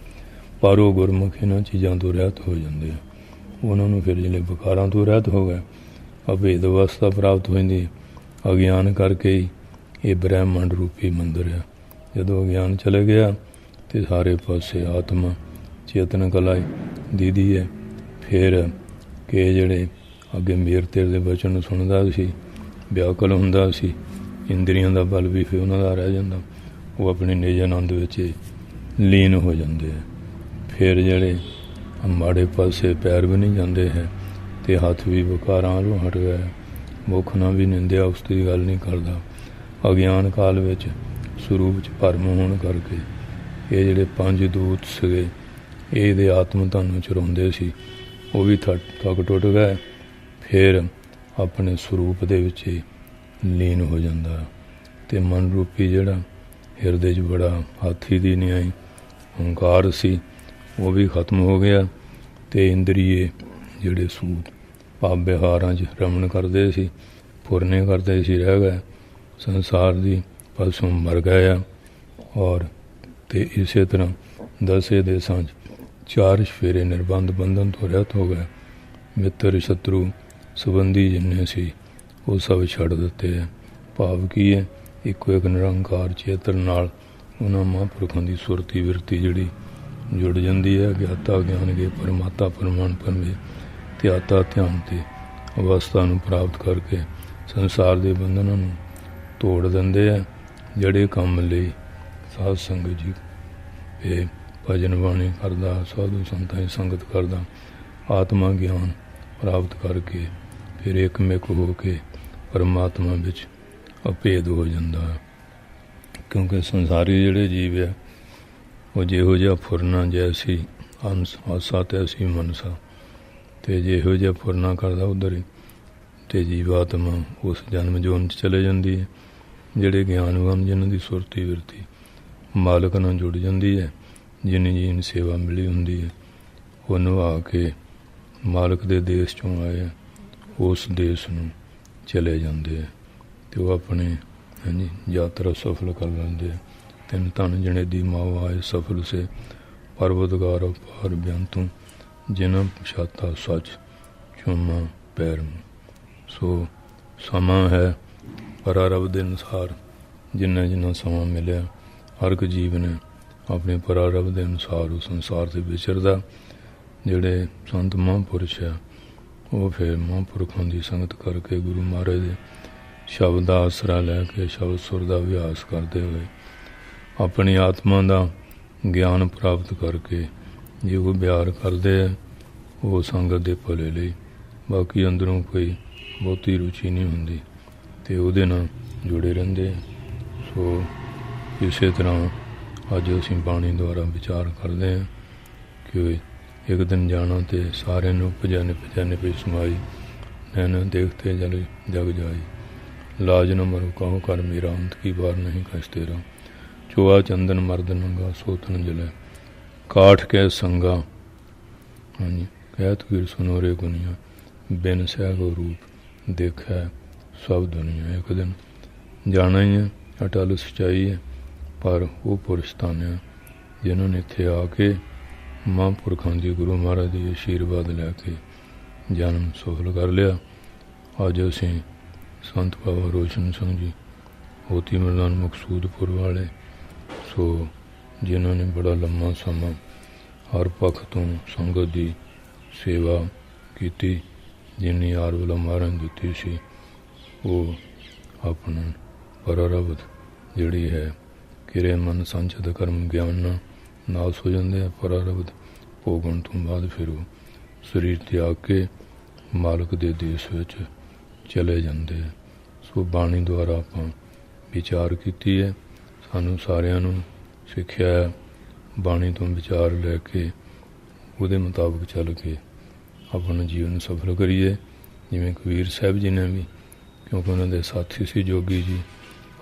ਪਰ ਉਹ ਗੁਰਮੁਖ ਇਹਨਾਂ ਚੀਜ਼ਾਂ ਤੋਂ ਰਹਿਤ ਹੋ ਜਾਂਦੇ ਆ। ਉਹਨਾਂ ਨੂੰ ਫਿਰ ਜਿਹੜੇ ਵਿਕਾਰਾਂ ਤੋਂ ਰਹਿਤ ਹੋ ਗਏ ਅਭੇਦ ਅਵਸਥਾ ਪ੍ਰਾਪਤ ਹੋ ਜਾਂਦੀ ਹੈ। ਅਗਿਆਨ ਕਰਕੇ ਹੀ ਇਹ ਬ੍ਰਹਿਮੰਡ ਰੂਪੀ ਮੰਦਰ ਹੈ ਜਦੋਂ ਅਗਿਆਨ ਚਲੇ ਗਿਆ ਤੇ ਸਾਰੇ ਪਾਸੇ ਆਤਮਾ, ਚੇਤਨ ਕਲਾ ਦੀਦੀ ਹੈ। ਫਿਰ ਕਿ ਜਿਹੜੇ ਅੱਗੇ ਮੇਰ ਤੇਰ ਦੇ ਬਚਨ ਨੂੰ ਸੁਣਦਾ ਸੀ, ਵਿਆਕਲ ਹੁੰਦਾ ਸੀ, ਇੰਦਰੀਆਂ ਦਾ ਬਲ ਵੀ ਫਿਰ ਉਹਨਾਂ ਦਾ ਰਹਿ ਜਾਂਦਾ, ਉਹ ਆਪਣੇ ਨਿਜ ਆਨੰਦ ਵਿੱਚ ਲੀਨ ਹੋ ਜਾਂਦੇ ਆ। ਫਿਰ ਜਿਹੜੇ ਮਾੜੇ ਪਾਸੇ ਪੈਰ ਵੀ ਨਹੀਂ ਜਾਂਦੇ ਹੈ ਤੇ ਹੱਥ ਵੀ ਵਿਕਾਰਾਂ ਨੂੰ ਹਟ ਗਏ ਮੁਖ ਨਾਲ ਵੀ ਨਿੰਦਿਆ, ਉਸ ਦੀ ਗੱਲ ਨਹੀਂ ਕਰਦਾ। ਅਗਿਆਨ ਕਾਲ ਵਿੱਚ ਸਰੂਪ ਚ ਭਰਮ ਹੋਣ ਕਰਕੇ ਇਹ ਜਿਹੜੇ ਪੰਜ ਦੂਤ ਸੀਗੇ, ਇਹ ਇਹਦੇ ਆਤਮ ਧਨ ਨੂੰ ਚਰਾਉਂਦੇ ਸੀ। ਉਹ ਵੀ ਥੱਕ ਥੱਕ ਟੁੱਟ ਗਏ। ਫਿਰ ਆਪਣੇ ਸਰੂਪ ਦੇ ਵਿੱਚ ਹੀ ਲੀਨ ਹੋ ਜਾਂਦਾ। ਤੇ ਮਨ ਰੂਪੀ ਜਿਹੜਾ ਹਿਰਦੇ 'ਚ ਬੜਾ ਹਾਥੀ ਦੀ ਨਿਆਈ ਹੰਕਾਰ ਸੀ, ਉਹ ਵੀ ਖਤਮ ਹੋ ਗਿਆ। ਤੇ ਇੰਦਰੀਏ ਜਿਹੜੇ ਸੂਤ ਪਾਪ ਵਿਹਾਰਾਂ 'ਚ ਰਮਣ ਕਰਦੇ ਸੀ ਫੁਰਨੇ ਕਰਦੇ ਸੀ, ਰਹਿ ਗਏ। ਸੰਸਾਰ ਦੀ ਪਸੋਂ ਮਰ ਗਏ ਆ। ਔਰ ਤੇ ਇਸੇ ਤਰ੍ਹਾਂ ਦਸੇ ਦੇਸਾਂ 'ਚ ਚਾਰ ਸ਼ਫੇਰੇ ਨਿਰਬੰਧ ਬੰਧਨ ਤੋਂ ਰਹਿਤ ਹੋ ਗਏ। ਮਿੱਤਰ ਸ਼ਤਰੂ ਸੰਬੰਧੀ ਜਿੰਨੇ ਸੀ, ਉਹ ਸਭ ਛੱਡ ਦਿੱਤੇ ਆ। ਭਾਵ ਕੀ ਹੈ ਇੱਕੋ ਇੱਕ ਨਿਰੰਕਾਰ ਚੇਤਨ ਨਾਲ ਉਹਨਾਂ ਮਹਾਂਪੁਰਖਾਂ ਦੀ ਸੁਰਤੀ ਵਿਰਤੀ ਜਿਹੜੀ ਜੁੜ ਜਾਂਦੀ ਹੈ ਗਿਆਤਾ ਗਿਆਨ ਕੇ ਪਰਮਾਤਾ ਪਰਮਾਨ ਪਰਮੇ ਧਿਆਤਾ ਧਿਆਨ ਤੇ ਅਵਸਥਾ ਨੂੰ ਪ੍ਰਾਪਤ ਕਰਕੇ ਸੰਸਾਰ ਦੇ ਬੰਧਨਾਂ ਨੂੰ ਤੋੜ ਦਿੰਦੇ ਆ, ਜਿਹੜੇ ਕੰਮ ਲਈ ਸਾਧ ਸੰਗਤ ਜੀ ਇਹ ਭਜਨ ਬਾਣੀ ਕਰਦਾ, ਸਾਧੂ ਸੰਤਾਂ ਦੀ ਸੰਗਤ ਕਰਦਾ, ਆਤਮਾ ਗਿਆਨ ਪ੍ਰਾਪਤ ਕਰਕੇ ਫਿਰ ਇੱਕਮਿਕ ਹੋ ਕੇ ਪਰਮਾਤਮਾ ਵਿੱਚ ਅਭੇਦ ਹੋ ਜਾਂਦਾ ਹੈ। ਕਿਉਂਕਿ ਸੰਸਾਰੀ ਜਿਹੜੇ ਜੀਵ ਹੈ ਉਹ ਜਿਹੋ ਜਿਹਾ ਫੁਰਨਾ, ਜੈਸੀ ਅੰਸ, ਆਸਾ, ਤੈਸੀ ਮਨਸਾ ਤੇ ਜਿਹੋ ਜਿਹਾ ਫੁਰਨਾ ਕਰਦਾ ਉਧਰ ਹੀ ਤੇ ਜੀਵਾਤਮਾ ਉਸ ਜਨਮ ਜੋਨ ਚ ਚਲੇ ਜਾਂਦੀ ਹੈ ਜਿਹੜੇ ਗਿਆਨਵਾਨ ਜਿਨ੍ਹਾਂ ਦੀ ਸੁਰਤੀ ਵਿਰਤੀ ਮਾਲਕ ਨਾਲ ਜੁੜ ਜਾਂਦੀ ਹੈ ਜਿਨੀ ਜੀ ਨੂੰ ਸੇਵਾ ਮਿਲੀ ਹੁੰਦੀ ਹੈ ਉਹ ਨਿਭਾ ਕੇ ਮਾਲਕ ਦੇ ਦੇਸ਼ ਚੋਂ ਆਏ ਆ, ਉਸ ਦੇਸ਼ ਨੂੰ ਚਲੇ ਜਾਂਦੇ ਆ ਤੇ ਉਹ ਆਪਣੇ ਹਾਂਜੀ ਯਾਤਰਾ ਸਫਲ ਕਰ ਲੈਂਦੇ ਆ। ਤਿੰਨ ਧਨ ਜਣੇ ਦੀ ਮਾਵਾ ਆਏ ਸਫਲ ਸੇ ਪਰਵਤਗਾਰ ਪਾਰ ਬਿਆੰਤੂ ਜਿਨ੍ਹਾਂ ਪਛਾਤਾ ਸੱਚ, ਚੁਮਾ ਪੈਰ ਸੋ ਸਮਾਂ ਹੈ ਪਰਾਰਬ ਦੇ ਅਨੁਸਾਰ, ਜਿੰਨਾ ਜਿੰਨਾ ਸਮਾਂ ਮਿਲਿਆ, ਹਰ ਇੱਕ ਜੀਵ ਨੇ ਆਪਣੇ ਪਰਾਰਬ ਦੇ ਅਨੁਸਾਰ ਉਸ ਸੰਸਾਰ ਤੇ ਵਿਚਰਦਾ। ਜਿਹੜੇ ਸੰਤ ਮਹਾਂਪੁਰਸ਼ ਆ, ਉਹ ਫਿਰ ਮਹਾਂਪੁਰਖਾਂ ਦੀ ਸੰਗਤ ਕਰਕੇ ਗੁਰੂ ਮਹਾਰਾਜ ਦੇ ਸ਼ਬਦ ਦਾ ਆਸਰਾ ਲੈ ਕੇ ਸ਼ਬਦ ਸੁਰ ਦਾ ਅਭਿਆਸ ਕਰਦੇ ਹੋਏ, ਆਪਣੀ ਆਤਮਾ ਦਾ ਗਿਆਨ ਪ੍ਰਾਪਤ ਕਰਕੇ ਜੇ ਉਹ ਪਿਆਰ ਕਰਦੇ ਆ, ਉਹ ਸੰਗਤ ਦੇ ਭਲੇ ਲਈ। ਬਾਕੀ ਅੰਦਰੋਂ ਕੋਈ ਬਹੁਤੀ ਰੁਚੀ ਨਹੀਂ ਹੁੰਦੀ ਤੇ ਉਹਦੇ ਨਾਲ ਜੁੜੇ ਰਹਿੰਦੇ ਸੋ ਇਸੇ ਤਰ੍ਹਾਂ ਅੱਜ ਅਸੀਂ ਬਾਣੀ ਦੁਆਰਾ ਵਿਚਾਰ ਕਰਦੇ ਹਾਂ ਕਿ ਇੱਕ ਦਿਨ ਜਾਣਾ ਤੇ ਸਾਰਿਆਂ ਨੂੰ ਭਜਨ ਭਜਨ ਪੇ ਸਮਾਈ, ਨੈਣ ਦੇਖਤੇ ਜਲ ਜਗ ਜਾਈ। ਲਾਜ ਨ ਮਰੁ ਕਹੋ ਕਰ ਮੇਰਾ, ਅੰਤ ਕੀ ਬਾਰ ਨਹੀਂ ਕਸ ਤੇਰਾ ਚੋਆ ਚੰਦਨ ਮਰਦ ਨੰਗਾ ਸੋਤਨ ਜਲੇ। ਕਾਠ ਕੇ ਸੰਗਾ। ਹਾਂਜੀ, ਕਹਿਤ ਵੀਰ ਸੁਨੋ ਰੇ ਗੁਨੀਆ, ਬਿਨ ਸਹਿ ਗੋ ਰੂਪ ਦੇਖੈ ਸਭ ਦੁਨੀਆ। ਇੱਕ ਦਿਨ ਜਾਣਾ ਹੀ ਹੈ ਅਟਲ ਸਚਾਈ ਹੈ, ਪਰ ਉਹ ਪੁਰਸ਼ ਧੰਨ ਜਿਨ੍ਹਾਂ ਨੇ ਇੱਥੇ ਆ ਕੇ ਮਹਾਂਪੁਰਖਾਂ ਦੀ ਗੁਰੂ ਮਹਾਰਾਜ ਦੀ ਆਸ਼ੀਰਵਾਦ ਲੈ ਕੇ ਜਨਮ ਸਫਲ ਕਰ ਲਿਆ। ਅੱਜ ਅਸੀਂ ਸੰਤ ਬਾਬਾ ਰੋਸ਼ਨ ਸਿੰਘ ਜੀ, ਹੋਤੀ ਮਰਦਾਨ ਮਕਸੂਦਪੁਰ ਵਾਲੇ, ਸੋ ਜਿਨ੍ਹਾਂ ਨੇ ਬੜਾ ਲੰਮਾ ਸਮਾਂ ਹਰ ਪੱਖ ਤੋਂ ਸੰਗਤ ਦੀ ਸੇਵਾ ਕੀਤੀ ਜਿੰਨੀ ਆਰ ਵੱਲੋਂ ਮਾਰਨ ਦਿੱਤੀ ਸੀ, ਉਹ ਆਪਣਾ ਪਰਰਬਦ ਜਿਹੜੀ ਹੈ ਕਿਰੇ ਮਨ ਸੰਚਿਤ ਕਰਮ ਗਿਆਨ ਨਾਲ ਨਾਸ ਹੋ ਜਾਂਦੇ ਆ ਪਰਰਬਦ ਭੋਗਣ ਤੋਂ ਬਾਅਦ ਫਿਰ ਉਹ ਸਰੀਰ ਤਿਆਗ ਕੇ ਮਾਲਕ ਦੇ ਦੇਸ਼ ਵਿੱਚ ਚਲੇ ਜਾਂਦੇ ਆ। ਸੋ ਬਾਣੀ ਦੁਆਰਾ ਆਪਾਂ ਵਿਚਾਰ ਕੀਤੀ ਹੈ। ਸਾਨੂੰ ਸਾਰਿਆਂ ਨੂੰ ਸਿੱਖਿਆ ਬਾਣੀ ਤੋਂ ਵਿਚਾਰ ਲੈ ਕੇ ਉਹਦੇ ਮੁਤਾਬਕ ਚੱਲ ਕੇ ਆਪਣਾ ਜੀਵਨ ਸਫਲ ਕਰੀਏ। ਜਿਵੇਂ ਕਬੀਰ ਸਾਹਿਬ ਜੀ ਨੇ ਵੀ, ਕਿਉਂਕਿ ਉਹਨਾਂ ਦੇ ਸਾਥੀ ਸੀ, ਜੋਗੀ ਜੀ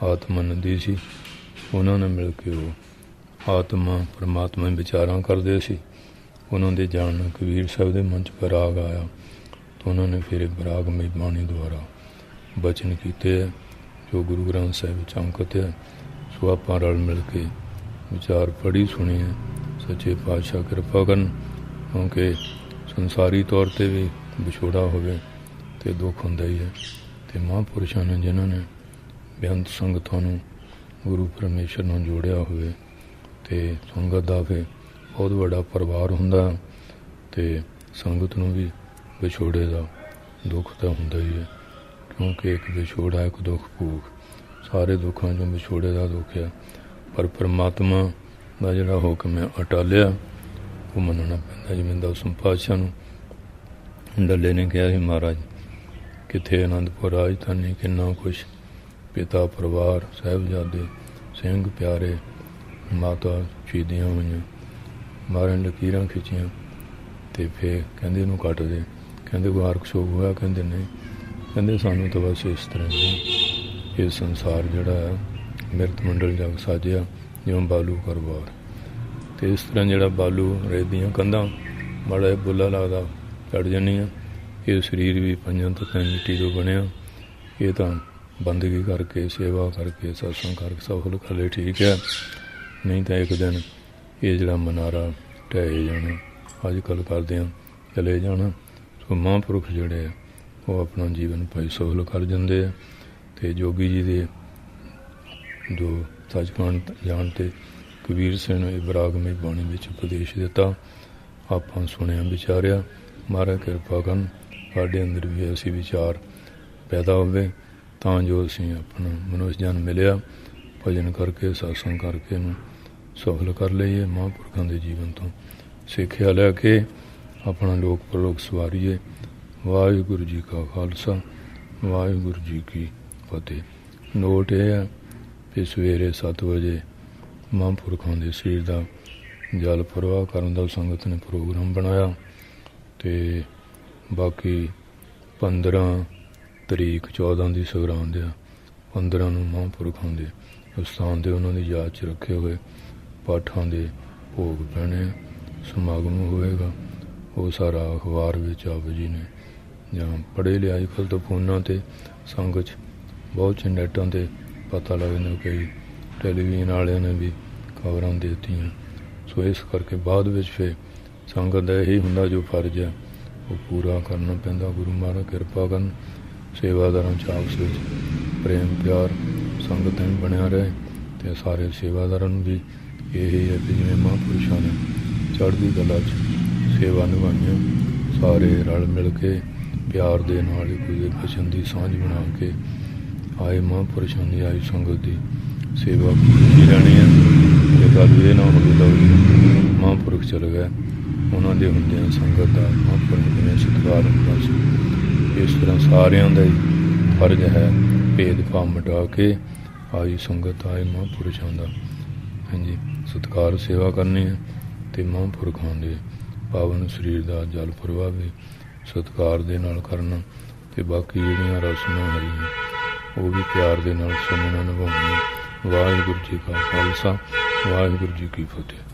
ਆਤਮਾ ਨੰਦੀ ਸੀ, ਉਹਨਾਂ ਨਾਲ ਮਿਲ ਕੇ ਉਹ ਆਤਮਾ ਪਰਮਾਤਮਾ ਦੇ ਵਿਚਾਰਾਂ ਕਰਦੇ ਸੀ। ਉਹਨਾਂ ਦੇ ਜਾਣ ਕਬੀਰ ਸਾਹਿਬ ਦੇ ਮਨ 'ਚ ਬਰਾਗ ਆਇਆ ਤਾਂ ਉਹਨਾਂ ਨੇ ਫਿਰ ਇਹ ਬਰਾਗਮਈ ਬਾਣੀ ਦੁਆਰਾ ਬਚਨ ਕੀਤੇ ਹੈ ਜੋ ਗੁਰੂ ਗ੍ਰੰਥ ਸਾਹਿਬ ਵਿੱਚ ਅੰਕਿਤ ਹੈ ਸੋ ਆਪਾਂ ਰਲ ਮਿਲ ਕੇ ਵਿਚਾਰ ਪੜ੍ਹੀ ਸੁਣੀ ਹੈ ਸੱਚੇ ਪਾਤਸ਼ਾਹ ਕਿਰਪਾ ਕਰਨ, ਕਿਉਂਕਿ ਸੰਸਾਰੀ ਤੌਰ ਤੇ ਵੀ ਵਿਛੋੜਾ ਹੋਵੇ ਤੇ ਦੁੱਖ ਹੁੰਦਾ ਹੀ ਹੈ। ਤੇ ਮਹਾਂਪੁਰਸ਼ਾਂ ਨੇ ਜਿਨ੍ਹਾਂ ਨੇ ਬੇਅੰਤ ਸੰਗਤਾਂ ਨੂੰ ਗੁਰੂ ਪਰਮੇਸ਼ਰ ਨਾਲ ਜੋੜਿਆ ਹੋਵੇ ਤੇ ਸੰਗਤ ਦਾ ਫਿਰ ਬਹੁਤ ਵੱਡਾ ਪਰਿਵਾਰ ਹੁੰਦਾ ਹੈ ਤੇ ਸੰਗਤ ਨੂੰ ਵੀ ਵਿਛੋੜੇ ਦਾ ਦੁੱਖ ਤਾਂ ਹੁੰਦਾ ਹੀ ਹੈ, ਕਿਉਂਕਿ ਇੱਕ ਵਿਛੋੜਾ, ਇੱਕ ਦੁੱਖ ਭੂਖ ਸਾਰੇ ਦੁੱਖਾਂ ਚੋਂ ਵਿਛੋੜੇ ਦਾ ਦੁੱਖ ਹੈ ਪਰ ਪਰਮਾਤਮਾ ਦਾ ਜਿਹੜਾ ਹੁਕਮ ਹੈ, ਅਟਾਲਿਆ, ਉਹ ਮੰਨਣਾ ਪੈਂਦਾ। ਜਿਵੇਂ ਦਸਮ ਪਾਤਸ਼ਾਹ ਨੂੰ ਡੱਲੇ ਨੇ ਕਿਹਾ ਸੀ, ਮਹਾਰਾਜ, ਕਿੱਥੇ ਅਨੰਦਪੁਰ ਰਾਜਧਾਨੀ ਕਿੰਨਾ ਕੁਛ ਪਿਤਾ ਪਰਿਵਾਰ, ਸਾਹਿਬਜ਼ਾਦੇ, ਸਿੰਘ ਪਿਆਰੇ, ਮਾਤਾ ਸ਼ਹੀਦੀਆਂ ਹੋਈਆਂ। ਮਾਰਨ ਲਕੀਰਾਂ ਖਿੱਚੀਆਂ ਤੇ ਫੇਰ ਕਹਿੰਦੇ ਇਹਨੂੰ ਕੱਟ ਦੇ। ਕਹਿੰਦੇ ਕੋਈ ਹਰਕ ਹੋਇਆ? ਕਹਿੰਦੇ ਨਹੀਂ। ਕਹਿੰਦੇ ਸਾਨੂੰ ਤਾਂ ਬਸ ਇਸ ਤਰ੍ਹਾਂ ਹੀ। ਇਹ ਸੰਸਾਰ ਜਿਹੜਾ ਹੈ ਮਿਰਤ ਮੰਡਲ ਜਗ ਸਾਜਿਆ ਜਿਵੇਂ ਬਾਲੂ ਕਰਵਾਰ। ਤੇ ਇਸ ਤਰ੍ਹਾਂ ਜਿਹੜਾ ਬਾਲੂ ਰੇਤ ਦੀਆਂ ਕੰਧਾਂ, ਮਾੜਾ ਜਿਹਾ ਬੁੱਲਾ ਲੱਗਦਾ ਚੜ ਜਾਂਦੀਆਂ, ਇਹ ਸਰੀਰ ਵੀ ਪੰਜਾਂ ਤੱਤਾਂ ਦੀ ਮਿੱਟੀ ਤੋਂ ਬਣਿਆ। ਇਹ ਤਾਂ ਬੰਦਗੀ ਕਰਕੇ, ਸੇਵਾ ਕਰਕੇ, ਸਤਸੰਗ ਕਰਕੇ ਸਫਲ ਕਰ ਲਏ, ਠੀਕ ਹੈ। ਨਹੀਂ ਤਾਂ ਇੱਕ ਦਿਨ ਇਹ ਜਿਹੜਾ ਮਨਾਰਾ ਢਹਿ ਜਾਣਾ, ਅੱਜ ਕੱਲ ਕਰਦੇ ਆ ਚਲੇ ਜਾਣਾ। ਸੋ ਮਹਾਂਪੁਰਖ ਜਿਹੜੇ ਆ, ਉਹ ਆਪਣਾ ਜੀਵਨ ਭਾਈ ਸਫਲ ਕਰ ਜਾਂਦੇ ਆ। ਤੇ ਜੋਗੀ ਜੀ ਦੇ ਜੋ ਸੱਚਖੰਡ ਜਾਣ ਤੇ ਕਬੀਰ ਸਿੰਘ ਨੇ ਬਰਾਗਮਈ ਬਾਣੀ ਵਿੱਚ ਉਪਦੇਸ਼ ਦਿੱਤਾ। ਆਪਾਂ ਸੁਣਿਆ ਵਿਚਾਰਿਆ, ਮਹਾਰਾਜ ਕਿਰਪਾ ਕਰਨ, ਸਾਡੇ ਅੰਦਰ ਵੀ ਐਸੀ ਵਿਚਾਰ ਪੈਦਾ ਹੋਵੇ, ਤਾਂ ਜੋ ਅਸੀਂ ਆਪਣਾ ਮਨੁੱਖ ਜਨ ਮਿਲਿਆ। ਭਜਨ ਕਰਕੇ, satsang ਕਰਕੇ ਨੂੰ ਸਫਲ ਕਰ ਲਈਏ ਮਹਾਂਪੁਰਖਾਂ ਦੇ ਜੀਵਨ ਤੋਂ। ਸਿੱਖਿਆ ਲੈ ਕੇ ਆਪਣਾ ਲੋਕ ਪਰਲੋਕ ਸਵਾਰੀਏ। ਵਾਹਿਗੁਰੂ ਜੀ ਕਾ ਖਾਲਸਾ, ਵਾਹਿਗੁਰੂ ਜੀ ਕੀ ਫਤਿਹ। ਨੋਟ ਇਹ ਹੈ ਕਿ ਸਵੇਰੇ 7 ਵਜੇ ਮਹਾਂਪੁਰਖਾਂ ਦੇ ਸਰੀਰ ਦਾ ਜਲ ਪ੍ਰਵਾਹ ਕਰਨ ਦਾ ਸੰਗਤ ਨੇ ਪ੍ਰੋਗਰਾਮ ਬਣਾਇਆ ਤੇ ਬਾਕੀ 15 ਤਰੀਕ 14 ਦੀ ਸੰਗਰਾਂਦ ਆ 15 ਨੂੰ ਮਹਾਂਪੁਰਖਾਂ ਦੇ ਸਥਾਨ ਦੇ ਉਹਨਾਂ ਦੀ ਯਾਦ 'ਚ ਰੱਖੇ ਹੋਏ ਪਾਠਾਂ ਦੇ ਭੋਗ ਪੈਣੇ ਆ। ਸਮਾਗਮ ਹੋਵੇਗਾ ਉਹ ਸਾਰਾ ਅਖਬਾਰ ਵਿੱਚ ਆਪ ਜੀ ਨੇ ਜਾਂ ਪੜ੍ਹੇ ਲਿਆ ਅੱਜ ਕੱਲ੍ਹ ਤਾਂ ਫੋਨਾਂ ਤੇ ਸੰਗਤ 'ਚ ਬਹੁਤ ਚੇ ਤੇ ਪਤਾ ਲੱਗਦਾ ਜਾਂਦਾ ਕਈ ਟੈਲੀਵਿਜ਼ਨ ਵਾਲਿਆਂ ਨੇ ਵੀ ਖਬਰਾਂ ਦੇ ਦਿੱਤੀਆਂ। ਸੋ ਇਸ ਕਰਕੇ ਬਾਅਦ ਵਿੱਚ ਫਿਰ ਸੰਗਤ ਦਾ ਇਹੀ ਹੁੰਦਾ ਜੋ ਫਰਜ਼ ਹੈ, ਉਹ ਪੂਰਾ ਕਰਨਾ ਪੈਂਦਾ। ਗੁਰੂ ਮਹਾਰਾਜ ਕਿਰਪਾ ਕਰਨ, ਸੇਵਾਦਾਰਾਂ ਚ ਆਪਸ ਵਿੱਚ ਪ੍ਰੇਮ, ਪਿਆਰ, ਸੰਗਤ ਐਨ ਬਣਿਆ ਰਹੇ ਤੇ ਸਾਰੇ ਸੇਵਾਦਾਰਾਂ ਨੂੰ ਵੀ ਇਹੀ ਹੈ ਕਿ ਜਿਵੇਂ ਮਹਾਂਪੁਰਸ਼ਾਂ ਨੇ ਚੜ੍ਹਦੀ ਕਲਾ 'ਚ ਸੇਵਾ ਨਿਭਾਈਆਂ, ਸਾਰੇ ਰਲ ਮਿਲ ਕੇ ਪਿਆਰ ਦੇ ਨਾਲ ਇੱਕ ਦੂਜੇ ਬਚਨ ਦੀ ਸਾਂਝ ਬਣਾ ਕੇ ਆਏ ਮਹਾਂਪੁਰਸ਼ਾਂ ਦੀ ਆਈ ਸੰਗਤ ਦੀ ਸੇਵਾ ਕੀਤੀ ਰਹਿਣੀ ਹੈ ਇਹ ਗੱਲ ਇਹ ਨਾ ਹੋਵੇ ਤਾਂ ਮਹਾਂਪੁਰਖ ਚਲੇ ਗਏ। ਉਹਨਾਂ ਦੇ ਹੁੰਦਿਆਂ ਸੰਗਤ ਦਾ ਮਹਾਂਪੁਰਖ ਜਿਵੇਂ ਸਤਿਕਾਰ ਹੁੰਦਾ ਸੀ। ਇਸ ਤਰ੍ਹਾਂ ਸਾਰਿਆਂ ਦਾ ਹੀ ਫਰਜ਼ ਹੈ ਭੇਦਭਾਵ ਮਿਟਾ ਕੇ ਆਈ ਸੰਗਤ, ਆਏ ਮਹਾਂਪੁਰਸ਼ਾਂ ਦਾ। ਹਾਂਜੀ, ਸਤਿਕਾਰ, ਸੇਵਾ ਕਰਨੀ ਹੈ ਤੇ ਮਹਾਂਪੁਰਖਾਂ ਦੇ ਪਾਵਨ ਸਰੀਰ ਦਾ ਜਲ ਪ੍ਰਵਾਹ ਵੀ ਸਤਿਕਾਰ ਦੇ ਨਾਲ ਕਰਨਾ ਤੇ ਬਾਕੀ ਜਿਹੜੀਆਂ ਰਸਮਾਂ ਹੈਗੀਆਂ ਉਹ ਵੀ ਪਿਆਰ ਦੇ ਨਾਲ ਸਮੇਂ ਨਾਲ ਵਾਹਿਗੁਰੂ ਜੀ ਕਾ ਖਾਲਸਾ, ਵਾਹਿਗੁਰੂ ਜੀ ਕੀ ਫਤਿਹ।